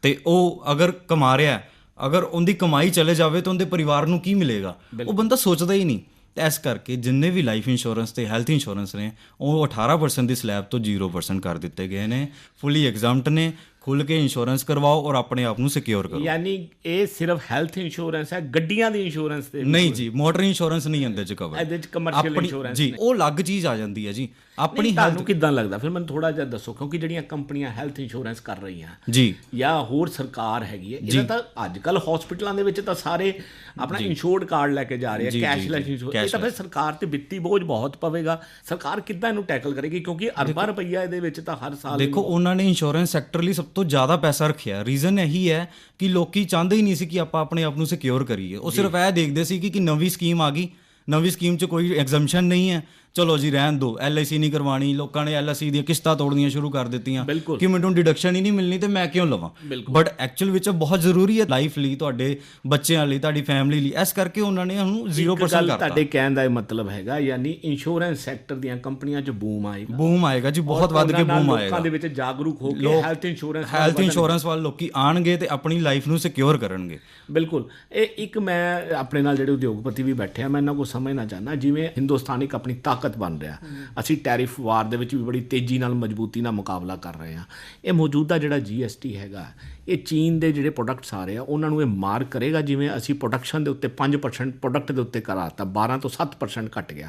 ਤੇ ਉਹ ਅਗਰ ਕਮਾ ਰਿਹਾ ਅਗਰ ਉਹਦੀ ਕਮਾਈ ਚਲੇ ਜਾਵੇ ਤਾਂ ਉਹਦੇ ਪਰਿਵਾਰ ਨੂੰ ਕੀ ਮਿਲੇਗਾ? ਉਹ ਬੰਦਾ ਸੋਚਦਾ ਹੀ ਨਹੀਂ। ਇਸ ਕਰਕੇ ਜਿੰਨੇ ਵੀ ਲਾਈਫ ਇੰਸ਼ੋਰੈਂਸ ਤੇ ਹੈਲਥ ਇੰਸ਼ੋਰੈਂਸ ਨੇ ਉਹ 18% ਦੀ ਸਲੈਬ ਤੋਂ 0% ਕਰ ਦਿੱਤੇ ਗਏ ਨੇ। ਫੁੱਲੀ ਐਗਜ਼ਾਮਟ ਨੇ ਖੁੱਲ ਕੇ ਇੰਸ਼ੋਰੈਂਸ ਕਰਵਾਓ ਔਰ ਆਪਣੇ ਆਪ ਨੂੰ ਸਿਕਿਉਰ ਕਰੋ। ਯਾਨੀ ਇਹ ਸਿਰਫ ਹੈਲਥ ਇੰਸ਼ੋਰੈਂਸ ਹੈ ਗੱਡੀਆਂ ਦੀ ਇੰਸ਼ੋਰੈਂਸ ਤੇ ਨਹੀਂ ਜੀ ਮੋਟਰ ਇੰਸ਼ੋਰੈਂਸ ਨਹੀਂ ਇਹਦੇ ਚ ਕਵਰ ਇਹਦੇ ਚ commercial insurance ਜੀ ਉਹ ਅਲੱਗ ਚੀਜ਼ ਆ ਜਾਂਦੀ ਹੈ ਜੀ। ਆਪਣੀ ਤੁਹਾਨੂੰ ਕਿਦਾਂ ਲੱਗਦਾ? ਫਿਰ ਮੈਨੂੰ ਥੋੜਾ ਜਿਹਾ ਦੱਸੋ ਕਿਉਂਕਿ ਜਿਹੜੀਆਂ ਕੰਪਨੀਆਂ ਹੈਲਥ ਇੰਸ਼ੋਰੈਂਸ ਕਰ ਰਹੀਆਂ ਜੀ। ਜਾਂ ਹੋਰ ਸਰਕਾਰ ਹੈਗੀ ਹੈ ਇਹਦਾ ਤਾਂ ਅੱਜ ਕੱਲ ਹਸਪੀਟਲਾਂ ਦੇ ਵਿੱਚ ਤਾਂ ਸਾਰੇ ਆਪਣਾ ਇੰਸ਼ੋਰਡ ਕਾਰਡ ਲੈ ਕੇ ਜਾ ਰਹੇ ਆ ਕੈਸ਼ਲੈਸ ਇੰਸ਼ੋਰ ਇਹ ਤਾਂ ਫਿਰ ਸਰਕਾਰ ਤੇ ਵਿੱਤੀ ਬੋਝ ਬਹੁਤ ਪਵੇਗਾ। ਸਰਕਾਰ ਕਿੱਦਾਂ ਇਹਨੂੰ ਟੈਕਲ ਕਰੇਗੀ? ਕਿਉਂਕਿ ਅਰਬਾਂ ਰੁਪਈਆ ਇਹਦੇ ਵਿੱਚ ਤਾਂ ਹਰ ਸਾਲ ਦੇਖੋ ਉਹਨਾਂ ਨੇ ਇੰਸ਼ੋਰੈਂਸ ਸੈਕਟਰ ਲਈ ਸਭ ਤੋਂ ਜ਼ਿਆਦਾ ਪੈਸਾ ਰੱਖਿਆ। ਰੀਜ਼ਨ ਇਹੀ ਹੈ ਕਿ ਲੋਕੀ ਚਾਹੁੰਦੇ ਹੀ ਨਹੀਂ ਸੀ ਕਿ ਆਪਾਂ ਆਪਣੇ ਆਪ ਨੂੰ ਸਿਕਿਉਰ ਕਰੀਏ। ਉਹ ਸਿਰਫ ਇਹ ਦੇਖਦੇ ਸੀ ਕਿ ਕਿ ਨਵੀਂ ਸਕੀਮ ਆ ਗਈ। ਨਵੀਂ ਸਕੀਮ 'ਚ ਕੋਈ ਐਗਜ਼ੈਂਪਸ਼ਨ ਨਹੀਂ ਹੈ। ਚਲੋ ਜੀ ਰਹਿਣ ਦਿਓ ਐਲਆਈਸੀ ਨਹੀਂ ਕਰਵਾਣੀ ਲੋਕਾਂ ਨੇ ਐਲਆਈਸੀ ਦੀਆਂ ਕਿਸ਼ਤਾਂ ਤੋੜਨੀਆਂ ਸ਼ੁਰੂ ਕਰ ਦਿੱਤੀਆਂ। ਕਿ ਮੈਨੂੰ ਡਿਡਕਸ਼ਨ ਹੀ ਨਹੀਂ ਮਿਲਣੀ ਤੇ ਮੈਂ ਕਿਉਂ ਲਵਾਂ? ਬਟ ਐਕਚੁਅਲ ਵਿੱਚ ਬਹੁਤ ਜ਼ਰੂਰੀ ਹੈ ਲਾਈਫ ਲਈ ਤੁਹਾਡੇ ਬੱਚਿਆਂ ਲਈ ਤੁਹਾਡੀ ਫੈਮਿਲੀ ਲਈ। ਇਸ ਕਰਕੇ ਉਹਨਾਂ ਨੇ ਉਹਨੂੰ 0% ਗੱਲ ਕਰਤਾ। ਤੁਹਾਡੇ ਕਹਿਣ ਦਾ ਮਤਲਬ ਹੈਗਾ ਯਾਨੀ ਇੰਸ਼ੋਰੈਂਸ ਸੈਕਟਰ ਦੀਆਂ ਕੰਪਨੀਆਂ 'ਚ ਬੂਮ ਆਏਗਾ। ਬੂਮ ਆਏਗਾ ਜੀ ਬਹੁਤ ਵੱਧ ਕੇ ਬੂਮ ਲੋਕਾਂ ਆਏਗਾ। ਦੇ ਵਿੱਚ ਜਾਗਰੂਕ ਹੋ ਕੇ ਲੋਕ ਹੈਲਥ ਇੰਸ਼ੋਰੈਂਸ ਹੈਲਥ ਇੰਸ਼ੋਰੈਂਸ ਵਾਲੇ ਲੋਕੀ ਆਣਗੇ ਤੇ ਆਪਣੀ ਲਾਈਫ ਨੂੰ ਸਿਕਿਉਰ ਕਰਨਗੇ। ਬਿਲਕੁਲ। ਇਹ ਇੱਕ ਮੈਂ ਆਪਣੇ ਨਾਲ ਜਿਹੜੇ ਉਦਯੋਗਪਤੀ ਵੀ ਬੈਠੇ ਆ ਮੈਂ ਇਹਨਾਂ ਕੋਲ ਸਮਝਣਾ ਚਾਹੁੰਦਾ ਜਿਵੇਂ ਹਿੰਦੁਸਤਾਨ ਇੱਕ ਆਪਣੀ ਤਾਕਤ ਬਣ ਰਿਹਾ। ਅਸੀਂ ਟੈਰਿਫ ਵਾਰ ਦੇ ਵਿੱਚ ਵੀ ਬੜੀ ਤੇਜ਼ੀ ਨਾਲ ਮਜ਼ਬੂਤੀ ਨਾਲ ਮੁਕਾਬਲਾ ਕਰ ਰਹੇ ਆ ਇਹ ਮੌਜੂਦਾ ਜਿਹੜਾ ਜੀਐਸਟੀ ਹੈਗਾ ਇਹ ਚੀਨ ਦੇ ਜਿਹੜੇ ਪ੍ਰੋਡਕਟਸ ਆ ਰਹੇ ਆ ਉਹਨਾਂ ਨੂੰ ਇਹ ਮਾਰ ਕਰੇਗਾ ਜਿਵੇਂ ਅਸੀਂ ਪ੍ਰੋਡਕਸ਼ਨ ਦੇ ਉੱਤੇ 5% ਪ੍ਰੋਡਕਟ ਦੇ ਉੱਤੇ ਕਰਾਤਾ 12 ਤੋਂ 7% ਘਟ ਗਿਆ।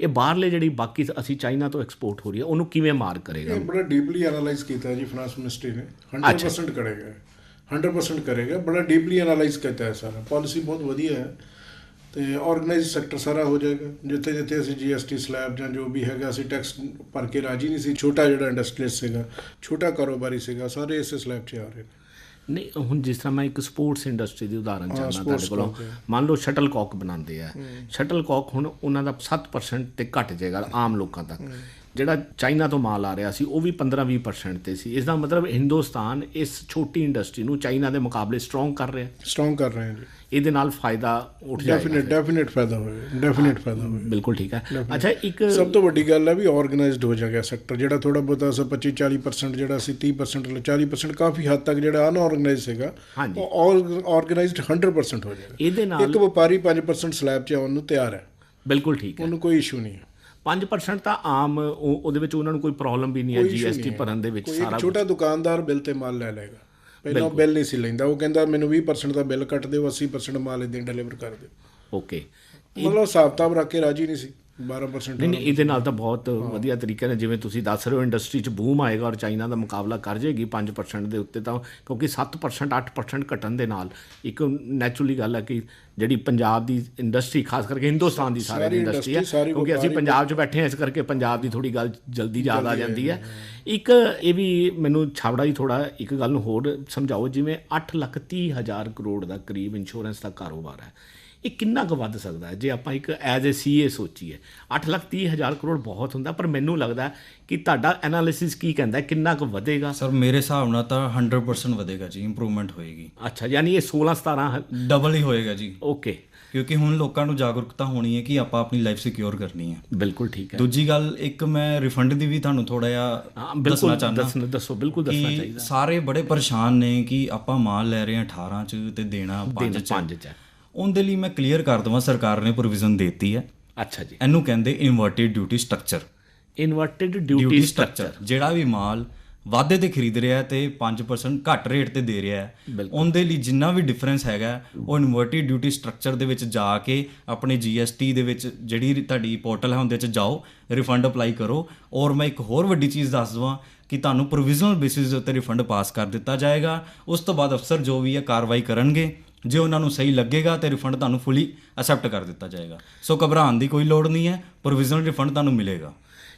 ਇਹ ਬਾਹਰਲੇ ਜਿਹੜੀ ਬਾਕੀ ਅਸੀਂ ਚਾਈਨਾ ਤੋਂ ਐਕਸਪੋਰਟ ਹੋ ਰਹੀ ਹੈ ਉਹਨੂੰ ਕਿਵੇਂ ਮਾਰ ਕਰੇਗਾ? ਇਹ ਬੜਾ ਡੀਪਲੀ ਐਨਾਲਾਈਜ਼ ਕੀਤਾ ਜੀ ਫਾਈਨਾਂਸ ਮਿਨਿਸਟਰੀ ਨੇ। 100% ਕਰੇਗਾ। 100% ਕਰੇਗਾ। ਬੜਾ ਡੀਪਲੀ ਐਨਾਲਾਈਜ਼ ਕੀਤਾ ਹੈ ਸਾਰਾ। ਪਾਲਿਸੀ ਬਹੁਤ ਵਧੀਆ ਹੈ। ਤੇ ਆਰਗੇਨਾਈਜ਼ ਸੈਕਟਰ ਸਾਰਾ ਹੋ ਜਾਏਗਾ। ਜਿੱਥੇ ਜਿੱਥੇ ਅਸੀਂ ਜੀਐਸਟੀ ਸਲੈਬ ਜਾਂ ਜੋ ਵੀ ਹੈਗਾ ਅਸੀਂ ਟੈਕਸ ਭਰ ਕੇ ਰਾਜੀ ਨਹੀਂ ਸੀ। ਛੋਟਾ ਜਿਹੜਾ ਇੰਡਸਟਰੀਅਲਿਸਟ ਸੀਗਾ ਛੋਟਾ ਕਾਰੋਬਾਰੀ ਸੀਗਾ ਸਾਰੇ ਇਸੇ ਸਲੈਬ 'ਚ ਆ ਰਹੇ ਨੇ। ਨਹੀਂ ਹੁਣ ਜਿਸ ਤਰ੍ਹਾਂ ਮੈਂ ਇੱਕ ਸਪੋਰਟਸ ਇੰਡਸਟਰੀ ਦੀ ਉਦਾਹਰਨ ਚਾਹਨਾ ਤੁਹਾਡੇ ਕੋਲੋਂ। ਮੰਨ ਲਓ ਸ਼ਟਲ ਕਾਕ ਬਣਾਉਂਦੇ ਆ। ਸ਼ਟਲ ਕਾਕ ਹੁਣ ਉਹਨਾਂ ਦਾ 7% ਤੇ ਘਟ ਜਾਏਗਾ ਆਮ ਲੋਕਾਂ ਤੱਕ। ਜਿਹੜਾ ਚਾਈਨਾ ਤੋਂ ਮਾਲ ਆ ਰਿਹਾ ਸੀ ਉਹ ਵੀ 15-20% ਤੇ ਸੀ। ਇਸ ਦਾ ਮਤਲਬ ਹਿੰਦੁਸਤਾਨ ਇਸ ਛੋਟੀ ਇੰਡਸਟਰੀ ਨੂੰ ਚਾਈਨਾ ਦੇ ਮੁਕਾਬਲੇ ਸਟਰੋਂਗ ਕਰ ਰਿਹਾ। ਸਟਰੋਂਗ ਕਰ ਰਹੇ ਜੀ ਇਹਦੇ ਨਾਲ ਫਾਇਦਾ ਉੱਠ ਜਾਏਗਾ ਡੈਫੀਨਿਟ ਡੈਫੀਨਿਟ ਫਾਇਦਾ ਹੋਏਗਾ ਡੈਫੀਨਿਟ ਫਾਇਦਾ ਹੋਏਗਾ ਬਿਲਕੁਲ ਠੀਕ ਹੈ। ਅੱਛਾ ਇੱਕ ਸਭ ਤੋਂ ਵੱਡੀ ਗੱਲ ਹੈ ਵੀ ਆਰਗੇਨਾਈਜ਼ਡ ਹੋ ਜਾਏਗਾ ਸੈਕਟਰ ਜਿਹੜਾ ਥੋੜਾ ਬਹੁਤਾ ਸੋ 25 40% ਜਿਹੜਾ ਸੀ 30% ਲੈ 40% ਕਾਫੀ ਹੱਦ ਤੱਕ ਜਿਹੜਾ ਅਨਆਰਗੇਨਾਈਜ਼ਡ ਹਾਂਜੀ। ਉਹ ਆਰਗੇਨਾਈਜ਼ਡ 100% ਹੋ ਜਾਏਗਾ। ਇਹਦੇ ਨਾਲ ਇੱਕ ਵਪਾਰੀ 5% ਸਲੈਬ 'ਚ ਆਉਣ ਨੂੰ ਤਿਆਰ ਹੈ। ਬਿਲਕੁਲ ਠੀਕ ਹੈ। ਉਹਨੂੰ ਕੋਈ ਇਸ਼ੂ ਨਹੀਂ ਹੈ। 5% ਤਾਂ ਆਮ ਉਹ- ਉਹਦੇ ਵਿੱਚ ਉਹਨਾਂ ਨੂੰ ਕੋਈ ਪ੍ਰੋਬਲਮ ਵੀ ਨਹੀਂ ਹੈ ਜੀਐਸਟੀ। ਭਰਨ ਦੇ ਵਿੱਚ ਸਾਰਾ ਛੋਟਾ ਦੁਕਾਨਦਾਰ ਬਿੱਲ ਤੇ ਮਾਲ ਲੈ ਲਏਗਾ। ਪਹਿਲਾਂ ਬਿੱਲ ਨਹੀਂ ਸੀ ਲੈਂਦਾ। ਉਹ ਕਹਿੰਦਾ ਮੈਨੂੰ 20% ਦਾ ਬਿੱਲ ਕੱਟ ਦਿਓ 80% ਮਾਲ ਇਦਾਂ ਡਿਲੀਵਰ ਕਰ ਦਿਓ। ਓਕੇ ਮਤਲਬ ਹਿਸਾਬ ਕਿਤਾਬ ਰੱਖ ਕੇ ਰਾਜੀ ਨਹੀਂ ਸੀ। 12% ਨਹੀਂ ਨਹੀਂ ਇਹਦੇ ਨਾਲ ਤਾਂ ਬਹੁਤ ਵਧੀਆ ਤਰੀਕੇ ਨਾਲ ਜਿਵੇਂ ਤੁਸੀਂ ਦੱਸ ਰਹੇ ਹੋ ਇੰਡਸਟਰੀ 'ਚ ਬੂਮ ਆਏਗਾ ਔਰ ਚਾਈਨਾ ਦਾ ਮੁਕਾਬਲਾ ਕਰ ਜਾਏਗੀ 5% ਦੇ ਉੱਤੇ ਤਾਂ ਕਿਉਂਕਿ 7% 8% ਘਟਣ ਦੇ ਨਾਲ ਇੱਕ ਨੈਚੁਰਲੀ ਗੱਲ ਹੈ ਕਿ ਜਿਹੜੀ ਪੰਜਾਬ ਦੀ ਇੰਡਸਟਰੀ ਖਾਸ ਕਰਕੇ ਹਿੰਦੁਸਤਾਨ ਦੀ ਸਾਰੀ ਇੰਡਸਟਰੀ ਹੈ ਕਿਉਂਕਿ ਅਸੀਂ ਪੰਜਾਬ 'ਚ ਬੈਠੇ ਹਾਂ ਇਸ ਕਰਕੇ ਪੰਜਾਬ ਦੀ ਥੋੜੀ ਗੱਲ ਜਲਦੀ ਯਾਦ ਆ ਜਾਂਦੀ ਹੈ। ਇੱਕ ਇਹ ਵੀ ਮੈਨੂੰ ਛਾਵੜਾ ਹੀ ਥੋੜਾ ਇੱਕ ਗੱਲ ਨੂੰ ਹੋਰ ਸਮਝਾਓ ਜਿਵੇਂ 8 ਲੱਖ 30 ਹਜ਼ਾਰ ਕਰੋੜ ਦਾ ਕਰੀਬ ਇੰਸ਼ੋਰੈਂਸ ਦਾ ਕਾਰੋਬਾਰ ਹੈ। ਇਹ ਕਿੰਨਾ ਕੁ ਵੱਧ ਸਕਦਾ ਹੈ? ਜੇ ਆਪਾਂ ਇੱਕ ਐਜ਼ ਅ ਸੀਏ ਸੋਚੀਏ 8 ਲੱਖ 30 ਹਜ਼ਾਰ ਕਰੋੜ ਬਹੁਤ ਹੁੰਦਾ ਪਰ ਮੈਨੂੰ ਲੱਗਦਾ ਕਿ ਤੁਹਾਡਾ ਐਨਾਲਿਸਿਸ ਕੀ ਕਹਿੰਦਾ ਕਿੰਨਾ ਕੁ ਵਧੇਗਾ? ਸਰ ਮੇਰੇ ਹਿਸਾਬ ਨਾਲ ਤਾਂ 100% ਵਧੇਗਾ ਜੀ ਇੰਪਰੂਵਮੈਂਟ ਹੋਏਗੀ। ਅੱਛਾ ਯਾਨੀ ਇਹ 16 17 ਡਬਲ ਹੀ ਹੋਏਗਾ ਜੀ। ਓਕੇ ਕਿਉਂਕਿ ਹੁਣ ਲੋਕਾਂ ਨੂੰ ਜਾਗਰੂਕਤਾ ਹੋਣੀ ਹੈ ਕਿ ਆਪਾਂ ਆਪਣੀ ਲਾਈਫ ਸਿਕਿਉਰ ਕਰਨੀ ਹੈ। ਬਿਲਕੁਲ ਠੀਕ ਹੈ। ਦੂਜੀ ਗੱਲ ਇੱਕ ਮੈਂ ਰਿਫੰਡ ਦੀ ਵੀ ਤੁਹਾਨੂੰ ਥੋੜਾ ਜਿਹਾ ਦੱਸਣਾ ਚਾਹੁੰਦਾ ਦੱਸਣਾ ਦੱਸੋ ਬਿਲਕੁਲ ਦੱਸਣਾ ਚਾਹੀਦਾ। ਸਾਰੇ ਬੜੇ ਪਰੇਸ਼ਾਨ ਨੇ ਕਿ ਆਪਾਂ ਮਾਲ ਲੈ ਰਹੇ ਹਾਂ 18 ਚ ਤੇ ਦੇਣਾ 5 ਦਿਨ ਚ। ਉਹਦੇ ਲਈ ਮੈਂ ਕਲੀਅਰ ਕਰ ਦਵਾਂ ਸਰਕਾਰ ਨੇ ਪ੍ਰੋਵੀਜ਼ਨ ਦਿੱਤੀ ਹੈ। ਅੱਛਾ ਜੀ। ਇਹਨੂੰ ਕਹਿੰਦੇ inverted duty structure inverted duty structure ਜਿਹੜਾ ਵੀ ਮਾਲ ਵਾਧੇ ਤੇ ਖਰੀਦ ਰਿਹਾ ਹੈ ਤੇ 5% ਘੱਟ ਰੇਟ ਤੇ ਦੇ ਰਿਹਾ ਹੈ। ਉਹਦੇ ਲਈ ਜਿੰਨਾ ਵੀ ਡਿਫਰੈਂਸ ਹੈਗਾ ਉਹ ਇਨਵਰਟਿਡ ਡਿਊਟੀ ਸਟਰਕਚਰ ਦੇ ਵਿੱਚ ਜਾ ਕੇ ਆਪਣੇ GST ਦੇ ਵਿੱਚ ਜਿਹੜੀ ਤੁਹਾਡੀ ਪੋਰਟਲ ਹੈ ਉਹਦੇ ਵਿੱਚ ਜਾਓ ਰਿਫੰਡ ਅਪਲਾਈ ਕਰੋ। ਔਰ ਮੈਂ ਇੱਕ ਹੋਰ ਵੱਡੀ ਚੀਜ਼ ਦੱਸ ਦਵਾਂ ਕਿ ਤੁਹਾਨੂੰ ਪ੍ਰੋਵੀਜ਼ਨਲ ਬੇਸਿਸ ਦੇ ਉੱਤੇ ਰਿਫੰਡ ਪਾਸ ਕਰ ਦਿੱਤਾ ਜਾਏਗਾ। ਉਸ ਤੋਂ ਬਾਅਦ ਅਫਸਰ ਜੋ ਵੀ ਹੈ ਕਾਰਵਾਈ ਕਰਨਗੇ। ਜੇ ਉਹਨਾਂ ਨੂੰ ਸਹੀ ਲੱਗੇਗਾ ਤੇ ਰਿਫੰਡ ਤੁਹਾਨੂੰ ਫੁੱਲੀ ਅਸੈਪਟ ਕਰ ਦਿੱਤਾ ਜਾਏਗਾ। ਸੋ ਘਬਰਾਉਣ ਦੀ ਕੋਈ ਲੋੜ ਨਹੀਂ ਹੈ ਪ੍ਰੋਵੀਜ਼ਨਲ ਰਿਫੰਡ ਤੁਹਾਨੂੰ ਮਿਲੇਗਾ।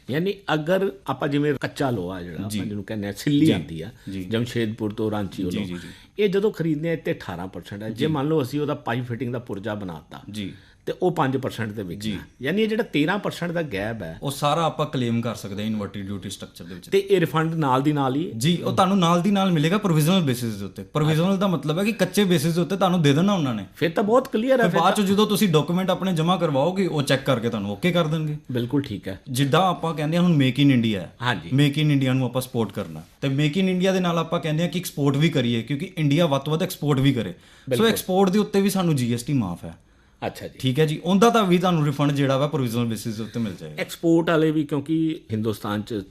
ਯਾਨੀ ਅਗਰ ਆਪਾਂ ਜਿਵੇਂ ਕੱਚਾ ਲੋਹਾ ਜਿਹੜਾ ਆਪਾਂ ਜਿਹਨੂੰ ਕਹਿੰਦੇ ਆ ਸਿੱਲੀ ਆਉਂਦੀ ਆ ਜਮਸ਼ੇਦਪੁਰ ਤੋਂ ਰਾਂਚੀ ਵੱਲੋਂ। ਇਹ ਜਦੋਂ ਖਰੀਦਨੇ ਆ ਤੇ 18% ਹੈ ਜੇ ਮੰਨ ਲਓ ਅਸੀਂ ਉਹਦਾ ਪਾਈਪ ਫਿਟਿੰਗ ਦਾ ਪੁਰਜਾ ਬਣਾਤਾ ਜੀ। ਤੇ ਉਹ 5% ਦੇ ਵਿੱਚ ਹੈ। ਯਾਨੀ ਇਹ ਜਿਹੜਾ 13% ਦਾ ਗੈਪ ਹੈ ਉਹ ਸਾਰਾ ਆਪਾਂ ਕਲੇਮ ਕਰ ਸਕਦੇ ਹਾਂ ਇਨਵਰਟਿਡ ਡਿਊਟੀ ਸਟਰਕਚਰ ਦੇ ਵਿੱਚ। ਤੇ ਇਹ ਰਿਫੰਡ ਨਾਲ ਦੀ ਨਾਲ ਹੀ ਜੀ ਉਹ ਤੁਹਾਨੂੰ ਨਾਲ ਦੀ ਨਾਲ ਮਿਲੇਗਾ ਪ੍ਰੋਵੀਜ਼ਨਲ ਬੇਸਿਸ ਦੇ ਉੱਤੇ। ਪ੍ਰੋਵੀਜ਼ਨਲ ਦਾ ਮਤਲਬ ਹੈ ਕਿ ਕੱਚੇ ਬੇਸਿਸ ਦੇ ਉੱਤੇ ਤੁਹਾਨੂੰ ਦੇ ਦੇਣਾ ਉਹਨਾਂ ਨੇ। ਫਿਰ ਤਾਂ ਬਹੁਤ ਕਲੀਅਰ ਹੈ ਫਿਰ ਬਾਅਦ ਚ ਜਦੋਂ ਤੁਸੀਂ ਡਾਕੂਮੈਂਟ ਆਪਣੇ ਜਮ੍ਹਾਂ ਕਰਵਾਓਗੇ ਉਹ ਚੈੱਕ ਕਰਕੇ ਤੁਹਾਨੂੰ ਓਕੇ ਕਰ ਦੇਣਗੇ। ਬਿਲਕੁਲ ਠੀਕ ਹੈ। ਜਿੱਦਾਂ ਆਪਾਂ ਕਹਿੰਦੇ ਹਾਂ ਹੁਣ ਮੇਕ ਇਨ ਇੰਡੀਆ ਹੈ। ਹਾਂਜੀ। ਮੇਕ ਇਨ ਇੰਡੀਆ ਨੂੰ ਆਪਾਂ ਸਪੋਰਟ ਕਰਨਾ। ਤੇ ਮੇਕ ਇਨ ਇੰਡੀਆ ਦੇ ਨਾਲ ਆਪਾਂ ਕਹਿੰਦੇ ਹਾਂ ਕਿ ਐਕਸਪੋਰਟ ਵੀ ਕਰੀਏ ਕਿਉਂਕਿ ਇੰਡੀਆ ਵੱਧ ਤੋਂ ਵੱਧ ਐਕਸਪੋਰਟ ਵੀ ਕਰੇ। ਸੋ ਐਕਸਪੋਰਟ ਦੇ ਉੱਤੇ ਵੀ ਸਾਨੂੰ ਜੀਐਸਟੀ ਮਾਫ ਹੈ। ਅੱਛਾ ਜੀ। ਠੀਕ ਹੈ ਜੀ ਉਹਦਾ ਤਾਂ ਵੀ ਤੁਹਾਨੂੰ ਰਿਫੰਡ ਜਿਹੜਾ ਵਾ ਪ੍ਰੋਵੀਜ਼ਨਲ ਬੇਸਿਸ ਉੱਤੇ ਮਿਲ ਜਾਏਗਾ। ਐਕਸਪੋਰਟ ਵਾਲੇ ਵੀ ਕਿਉਂਕਿ ਹਿੰਦੁਸਤਾਨ ਚ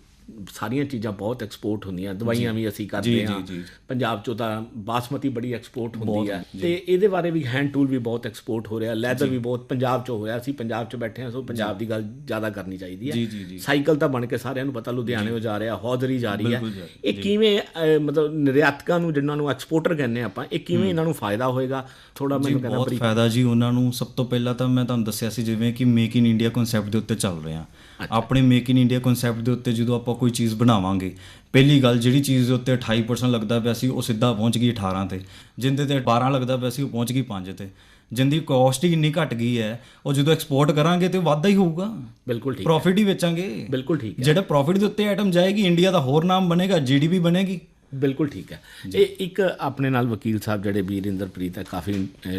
ਸਾਰੀਆਂ ਚੀਜ਼ਾਂ ਬਹੁਤ ਐਕਸਪੋਰਟ ਹੁੰਦੀਆਂ ਦਵਾਈਆਂ ਵੀ ਅਸੀਂ ਕਰਦੇ ਹਾਂ। ਪੰਜਾਬ ਚੋਂ ਤਾਂ ਬਾਸਮਤੀ ਬੜੀ ਐਕਸਪੋਰਟ ਹੁੰਦੀ ਹੈ। ਤੇ ਇਹਦੇ ਬਾਰੇ ਵੀ ਹੈਂਡ ਟੂਲ ਵੀ ਬਹੁਤ ਐਕਸਪੋਰਟ ਹੋ ਰਿਹਾ ਲੈਦਰ ਵੀ ਬਹੁਤ ਪੰਜਾਬ ਚੋਂ ਹੋਇਆ ਅਸੀਂ ਪੰਜਾਬ ਚ ਬੈਠੇ ਹਾਂ ਸੋ ਪੰਜਾਬ ਦੀ ਗੱਲ ਜ਼ਿਆਦਾ ਕਰਨੀ ਚਾਹੀਦੀ ਹੈ। ਸਾਈਕਲ ਤਾਂ ਬਣ ਕੇ ਸਾਰਿਆਂ ਨੂੰ ਪਤਾ ਲੁਧਿਆਣੇ ਜਾ। ਰਿਹਾ ਹੌਜ਼ਰੀ ਜਾ ਰਹੀ ਹੈ। ਇਹ ਕਿਵੇਂ ਮਤਲਬ ਨਿਰਯਾਤਕਾਂ ਨੂੰ ਜਿਨ੍ਹਾਂ ਨੂੰ ਐਕਸਪੋਰਟਰ ਕਹਿੰਦੇ ਆਪਾਂ ਇਹ ਕਿਵੇਂ ਇਹਨਾਂ ਨੂੰ ਫਾਇਦਾ ਹੋਏਗਾ? ਥੋੜਾ ਮੈਨੂੰ ਕਹਿੰਦਾ ਬਹੁਤ ਫਾਇਦਾ ਜੀ ਉਹਨਾਂ ਨੂੰ ਸਭ ਤੋਂ ਪਹਿਲਾਂ ਤਾਂ ਮੈਂ ਤੁਹਾਨੂੰ ਦੱਸਿਆ ਸੀ ਜਿਵੇਂ ਕਿ ਮੇਕ ਇਨ ਇੰਡੀਆ ਕਨਸੈਪਟ ਦੇ ਉੱਤੇ ਚੱਲ ਰਹੇ। ਆ ਆਪਣੇ ਮੇਕ ਇਨ ਇੰਡੀਆ ਕਨਸੈਪਟ ਦੇ ਉੱਤੇ ਜਦੋਂ ਆਪਾਂ ਕੋਈ ਚੀਜ਼ ਬਣਾਵਾਂਗੇ ਪਹਿਲੀ ਗੱਲ ਜਿਹੜੀ ਚੀਜ਼ ਦੇ ਉੱਤੇ 28% ਲੱਗਦਾ ਪਿਆ ਸੀ ਉਹ ਸਿੱਧਾ ਪਹੁੰਚ ਗਈ 18 ਤੇ। ਜਿੰਦੇ ਤੇ 12 ਲੱਗਦਾ ਪਿਆ ਸੀ ਉਹ ਪਹੁੰਚ ਗਈ 5 ਤੇ। ਜਿੰਦੀ ਕਾਸਟ ਹੀ ਇੰਨੀ ਘਟ ਗਈ ਹੈ ਉਹ ਜਦੋਂ ਐਕਸਪੋਰਟ ਕਰਾਂਗੇ ਤੇ ਵਾਧਾ ਹੀ ਹੋਊਗਾ। ਬਿਲਕੁਲ ਠੀਕ ਪ੍ਰੋਫਿਟ ਹੀ ਵੇਚਾਂਗੇ। ਬਿਲਕੁਲ ਠੀਕ ਜਿਹੜਾ ਪ੍ਰੋਫਿਟ ਦੇ ਉੱਤੇ ਆਈਟਮ ਜਾਏਗੀ ਇੰਡੀਆ ਦਾ ਹੋਰ ਨਾਮ ਬਣੇਗਾ ਜੀਡੀਪੀ ਬਣੇਗੀ। ਬਿਲਕੁਲ ਠੀਕ ਹੈ। ਇਹ ਇੱਕ ਆਪਣੇ ਨਾਲ ਵਕੀਲ ਸਾਹਿਬ ਜਿਹੜੇ ਵੀਰਿੰਦਰਪ੍ਰੀਤ ਹੈ ਕਾਫੀ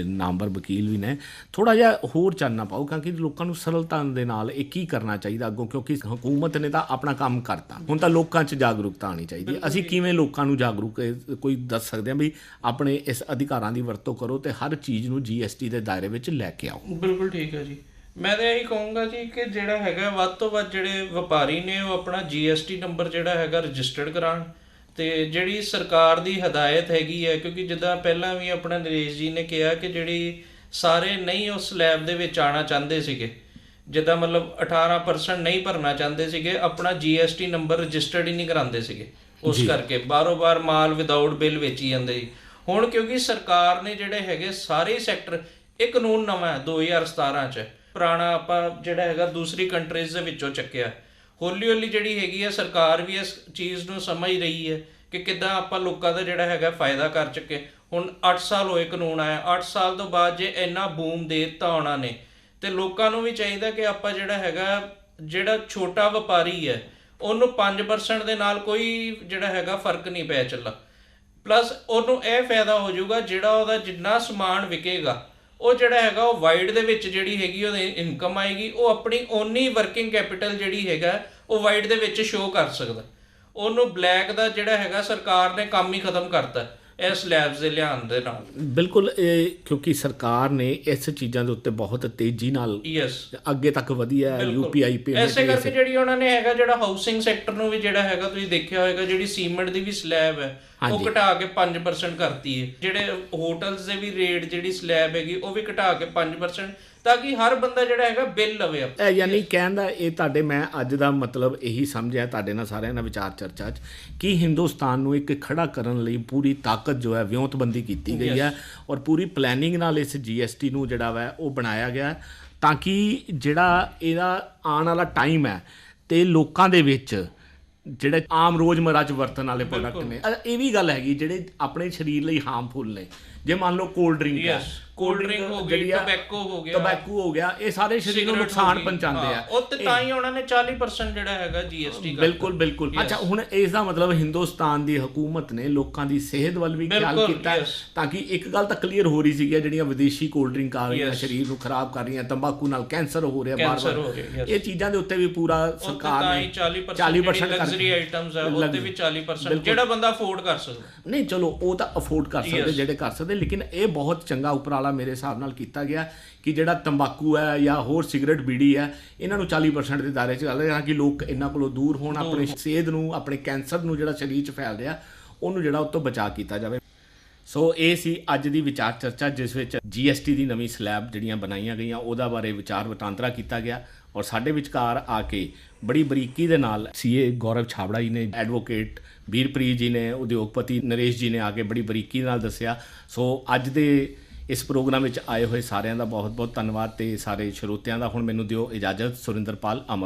ਨਾਮਵਰ ਵਕੀਲ ਵੀ ਨੇ। ਥੋੜਾ ਜਿਹਾ ਹੋਰ ਚਾਨਣਾ ਪਾਓ ਕਿਉਂਕਿ ਲੋਕਾਂ ਨੂੰ ਸਰਲਤਾ ਦੇ ਨਾਲ ਇਹ ਕੀ ਕਰਨਾ ਚਾਹੀਦਾ ਅੱਗੋਂ ਕਿਉਂਕਿ ਹਕੂਮਤ ਨੇ ਤਾਂ ਆਪਣਾ ਕੰਮ ਕਰਤਾ। ਹੁਣ ਤਾਂ ਲੋਕਾਂ 'ਚ ਜਾਗਰੂਕਤਾ ਆਣੀ ਚਾਹੀਦੀ ਅਸੀਂ ਕਿਵੇਂ ਲੋਕਾਂ ਨੂੰ ਜਾਗਰੂਕ ਕੋਈ ਦੱਸ ਸਕਦੇ ਹਾਂ ਵੀ ਆਪਣੇ ਇਸ ਅਧਿਕਾਰਾਂ ਦੀ ਵਰਤੋਂ ਕਰੋ ਤੇ ਹਰ ਚੀਜ਼ ਨੂੰ ਜੀਐਸਟੀ ਦੇ ਦਾਇਰੇ ਵਿੱਚ ਲੈ ਕੇ ਆਓ। ਬਿਲਕੁਲ ਠੀਕ ਹੈ ਜੀ। ਮੈਂ ਤਾਂ ਇਹੀ ਕਹੂੰਗਾ ਜੀ ਕਿ ਜਿਹੜਾ ਹੈਗਾ ਵੱਧ ਤੋਂ ਵੱਧ ਜਿਹੜੇ ਵਪਾਰੀ ਨੇ ਉਹ ਆਪਣਾ GST ਨੰਬਰ ਜਿਹੜਾ ਹੈਗਾ ਰਜਿਸਟਰਡ ਕਰਾਉਣ। ਤੇ ਜਿਹੜੀ ਸਰਕਾਰ ਦੀ ਹਦਾਇਤ ਹੈਗੀ ਹੈ ਕਿਉਂਕਿ ਜਿੱਦਾਂ ਪਹਿਲਾਂ ਵੀ ਆਪਣਾ ਨਰੇਸ਼ ਜੀ ਨੇ ਕਿਹਾ ਕਿ ਜਿਹੜੀ ਸਾਰੇ ਨਹੀਂ ਉਸ ਸਲੈਬ ਦੇ ਵਿੱਚ ਆਣਾ ਚਾਹੁੰਦੇ ਸੀਗੇ ਜਿੱਦਾਂ ਮਤਲਬ 18% ਨਹੀਂ ਭਰਨਾ ਚਾਹੁੰਦੇ ਸੀਗੇ ਆਪਣਾ GST ਨੰਬਰ ਰਜਿਸਟਰਡ ਹੀ ਨਹੀਂ ਕਰਾਉਂਦੇ ਸੀਗੇ ਉਸ ਕਰਕੇ ਬਾਰੋ ਬਾਰ ਮਾਲ ਵਿਦਆਊਟ ਬਿੱਲ ਵੇਚੀ ਜਾਂਦੇ ਸੀ। ਹੁਣ ਕਿਉਂਕਿ ਸਰਕਾਰ ਨੇ ਜਿਹੜੇ ਹੈਗੇ ਸਾਰੇ ਸੈਕਟਰ ਇਹ ਕਾਨੂੰਨ ਨਵਾਂ ਹੈ 2017 ਚ ਪੁਰਾਣਾ ਆਪਾਂ ਜਿਹੜਾ ਹੈਗਾ ਦੂਸਰੀ ਕੰਟਰੀਜ਼ ਦੇ ਵਿੱਚੋਂ ਚੱਕਿਆ। ਹੌਲੀ ਹੌਲੀ ਜਿਹੜੀ ਹੈਗੀ ਹੈ ਸਰਕਾਰ ਵੀ ਇਸ ਚੀਜ਼ ਨੂੰ ਸਮਝ ਰਹੀ ਹੈ ਕਿ ਕਿੱਦਾਂ ਆਪਾਂ ਲੋਕਾਂ ਦਾ ਜਿਹੜਾ ਹੈਗਾ ਫਾਇਦਾ ਕਰ ਚੁੱਕੇ। ਹੁਣ 8 ਸਾਲ ਹੋਏ ਕਾਨੂੰਨ ਆਇਆ 8 ਸਾਲ ਤੋਂ ਬਾਅਦ ਜੇ ਇੰਨਾ ਬੂਮ ਦੇ ਦਿੱਤਾ ਉਹਨਾਂ ਨੇ, ਤੇ ਲੋਕਾਂ ਨੂੰ ਵੀ ਚਾਹੀਦਾ ਕਿ ਆਪਾਂ ਜਿਹੜਾ ਹੈਗਾ, ਜਿਹੜਾ ਛੋਟਾ ਵਪਾਰੀ ਹੈ, ਉਹਨੂੰ 5% ਦੇ ਨਾਲ ਕੋਈ ਜਿਹੜਾ ਹੈਗਾ ਫ਼ਰਕ ਨਹੀਂ ਪਿਆ ਚੱਲਾ। ਪਲੱਸ ਉਹਨੂੰ ਇਹ ਫਾਇਦਾ ਹੋ ਜਾਊਗਾ ਜਿਹੜਾ ਉਹਦਾ ਜਿੰਨਾ ਸਮਾਨ ਵਿਕੇਗਾ ਉਹ ਜਿਹੜਾ ਹੈਗਾ, ਉਹ ਵਾਈਡ ਦੇ ਵਿੱਚ ਜਿਹੜੀ ਹੈਗੀ ਉਹਦੀ ਇਨਕਮ ਆਏਗੀ, ਉਹ ਆਪਣੀ ਓਨੀ ਵਰਕਿੰਗ ਕੈਪੀਟਲ ਜਿਹੜੀ ਹੈਗਾ, ਉਹ ਵਾਈਡ ਦੇ ਵਿੱਚ ਸ਼ੋ ਕਰ ਸਕਦਾ। ਉਹਨੂੰ ਬਲੈਕ ਦਾ ਜਿਹੜਾ ਹੈਗਾ, ਸਰਕਾਰ ਨੇ ਕੰਮ ਹੀ ਖਤਮ ਕਰਤਾ। ਇਹ ਸਲੈਬਸ ਦੇ ਲਿਆਉਣ ਦੇ ਨਾਲ ਬਿਲਕੁਲ ਇਹ ਕਿਉਂਕਿ ਸਰਕਾਰ ਨੇ ਇਸ ਚੀਜ਼ਾਂ ਦੇ ਉੱਤੇ ਬਹੁਤ ਤੇਜ਼ੀ ਨਾਲ ਯੈਸ ਅੱਗੇ ਤੱਕ ਵਧੀਆ। ਯੂਪੀਆਈ ਪੇਮੈਂਟ ਐਸੇ ਕਰਕੇ ਜਿਹੜੀ ਉਹਨਾਂ ਨੇ ਹੈਗਾ ਜਿਹੜਾ ਹਾਊਸਿੰਗ ਸੈਕਟਰ ਨੂੰ ਵੀ ਜਿਹੜਾ ਹੈਗਾ ਤੁਸੀਂ ਦੇਖਿਆ ਹੋਵੇਗਾ ਜਿਹੜੀ ਸੀਮੈਂਟ ਦੀ ਵੀ ਸਲੈਬ ਹੈ ਉਹ। ਘਟਾ ਕੇ 5% ਕਰਤੀ ਹੈ ਜਿਹੜੇ ਹੋਟਲਸ ਦੇ ਵੀ ਰੇਟ ਜਿਹੜੀ ਸਲੈਬ ਹੈਗੀ ਉਹ ਵੀ ਘਟਾ ਕੇ 5% ਤਾਂ ਕਿ ਹਰ ਬੰਦਾ ਜਿਹੜਾ ਹੈਗਾ ਬਿੱਲ ਲਵੇ ਆਪਣਾ। ਇਹ ਯਾਨੀ ਕਹਿਣ ਦਾ ਇਹ ਤੁਹਾਡੇ ਮੈਂ ਅੱਜ ਦਾ ਮਤਲਬ ਇਹੀ ਸਮਝਿਆ ਤੁਹਾਡੇ ਨਾਲ ਸਾਰਿਆਂ ਨਾਲ ਵਿਚਾਰ ਚਰਚਾ 'ਚ ਕਿ ਹਿੰਦੁਸਤਾਨ ਨੂੰ ਇੱਕ ਖੜਾ ਕਰਨ ਲਈ ਪੂਰੀ ਤਾਕਤ ਜੋ ਹੈ ਵਿਉਂਤਬੰਦੀ ਕੀਤੀ ਗਈ ਹੈ ਔਰ ਪੂਰੀ ਪਲੈਨਿੰਗ ਨਾਲ ਇਸ ਜੀਐਸਟੀ ਨੂੰ ਜਿਹੜਾ ਵਾ ਉਹ ਬਣਾਇਆ ਗਿਆ ਤਾਂ ਕਿ ਜਿਹੜਾ ਇਹਦਾ ਆਉਣ ਵਾਲਾ ਟਾਈਮ ਹੈ ਤੇ ਲੋਕਾਂ ਦੇ ਵਿੱਚ ਜਿਹੜੇ ਆਮ ਰੋਜ਼ਮਰਰਾ ਚ ਵਰਤਣ ਵਾਲੇ ਪ੍ਰੋਡਕਟ ਨੇ ਇਹ ਵੀ ਗੱਲ ਹੈਗੀ ਜਿਹੜੇ ਆਪਣੇ ਸਰੀਰ ਲਈ ਹਾਰਮਫੁਲ ਨੇ। ਜੇ ਮੰਨ ਲਓ ਕੋਲਡ ਡਰਿੰਕ ਹੈ Cold drink ਹੋ ਗਈ, tobacco ਹੋ ਗਿਆ। ਟੋਬੈਕੋ ਹੋ ਗਿਆ ਇਹ ਸਾਰੇ ਸਰੀਰ ਨੂੰ ਨੁਕਸਾਨ। ਪਹੁੰਚਾਉਂਦੇ ਆ ਉਹ ਤੇ ਤਾਂ ਹੀ ਉਹਨਾਂ ਨੇ 40% ਜਿਹੜਾ ਹੈਗਾ ਜੀਐਸਟੀ ਬਿਲਕੁਲ ਬਿਲਕੁਲ ਅੱਛਾ ਹੁਣ ਇਸ ਦਾ ਮਤਲਬ ਹਿੰਦੁਸਤਾਨ ਦੀ ਹਕੂਮਤ ਨੇ ਲੋਕਾਂ ਦੀ ਸਿਹਤ ਵੱਲ ਵੀ ਖਿਆਲ ਕੀਤਾ. ਤਾਂ ਕਿ ਇੱਕ ਗੱਲ ਤਾਂ ਕਲੀਅਰ ਹੋ ਰਹੀ ਸੀ ਕਿ ਜਿਹੜੀਆਂ ਵਿਦੇਸ਼ੀ ਕੋਲਡ ਡਰਿੰਕ ਆ ਰਹੀਆਂ. ਸਰੀਰ ਨੂੰ ਖਰਾਬ ਕਰ ਰਹੀਆਂ ਤੰਬਾਕੂ ਨਾਲ ਕੈਂਸਰ ਹੋ ਰਿਹਾ ਬਾਰ-ਬਾਰ. ਇਹ ਚੀਜ਼ਾਂ ਦੇ ਉੱਤੇ ਵੀ ਪੂਰਾ ਸਰਕਾਰ ਨੇ ਹੀ 40% 40% ਜਿਹੜੀ ਲਗਜ਼ਰੀ ਆਈਟਮਸ ਹੈ ਉਹ ਤੇ ਵੀ 40% ਜਿਹੜਾ ਬੰਦਾ ਅਫੋਰਡ ਕਰ ਸਕਦਾ ਨਹੀਂ ਚਲੋ ਉਹ ਤਾਂ ਅਫੋਰਡ ਕਰ ਸਕਦੇ. ਜਿਹੜੇ ਕਰ ਸਕਦੇ ਲੇਕਿਨ ਇਹ ਬਹੁਤ ਚੰਗਾ ਉਪਰਾਲਾ ਮੇਰੇ ਹਿਸਾਬ ਨਾਲ ਕੀਤਾ ਗਿਆ ਕਿ ਜਿਹੜਾ ਤੰਬਾਕੂ ਹੈ ਜਾਂ ਹੋਰ ਸਿਗਰਟ ਬੀੜੀ ਹੈ ਇਹਨਾਂ ਨੂੰ 40% ਦੇ ਦਾਇਰੇ 'ਚ ਕਰ ਲਿਆ ਕਿ ਲੋਕ ਇਹਨਾਂ ਕੋਲੋਂ ਦੂਰ ਹੋਣ ਆਪਣੀ ਸਿਹਤ ਨੂੰ ਆਪਣੇ ਕੈਂਸਰ ਨੂੰ ਜਿਹੜਾ ਸਰੀਰ 'ਚ ਫੈਲ ਰਿਹਾ ਉਹਨੂੰ ਜਿਹੜਾ ਉਹ ਤੋਂ ਬਚਾ ਕੀਤਾ ਜਾਵੇ। ਸੋ ਇਹ ਸੀ ਅੱਜ ਦੀ ਵਿਚਾਰ ਚਰਚਾ ਜਿਸ ਵਿੱਚ ਜੀਐਸਟੀ ਦੀ ਨਵੀਂ ਸਲੈਬ ਜਿਹੜੀਆਂ ਬਣਾਈਆਂ ਗਈਆਂ ਉਹਦਾ ਬਾਰੇ ਵਿਚਾਰ ਵਟਾਂਦਰਾ ਕੀਤਾ ਗਿਆ ਔਰ ਸਾਡੇ ਵਿਚਕਾਰ ਆ ਕੇ ਬੜੀ ਬਰੀਕੀ ਦੇ ਨਾਲ ਸੀਏ ਗੌਰਵ ਛਾਬੜਾ ਜੀ ਨੇ ਐਡਵੋਕੇਟ ਵੀਰਪ੍ਰੀਤ ਜੀ ਨੇ ਉਦਯੋਗਪਤੀ ਨਰੇਸ਼ ਜੀ ਨੇ ਆ ਕੇ ਬੜੀ ਬਰੀਕੀ ਨਾਲ ਦੱਸਿਆ। ਸੋ ਅੱਜ ਦੇ ਇਸ ਪ੍ਰੋਗਰਾਮ ਵਿੱਚ ਆਏ ਹੋਏ ਸਾਰਿਆਂ ਦਾ ਬਹੁਤ ਬਹੁਤ ਧੰਨਵਾਦ ਤੇ ਸਾਰੇ ਸਰੋਤਿਆਂ ਦਾ ਹੁਣ ਮੈਨੂੰ ਦਿਓ ਇਜਾਜ਼ਤ, ਸੁਰਿੰਦਰਪਾਲ ਅਮਰ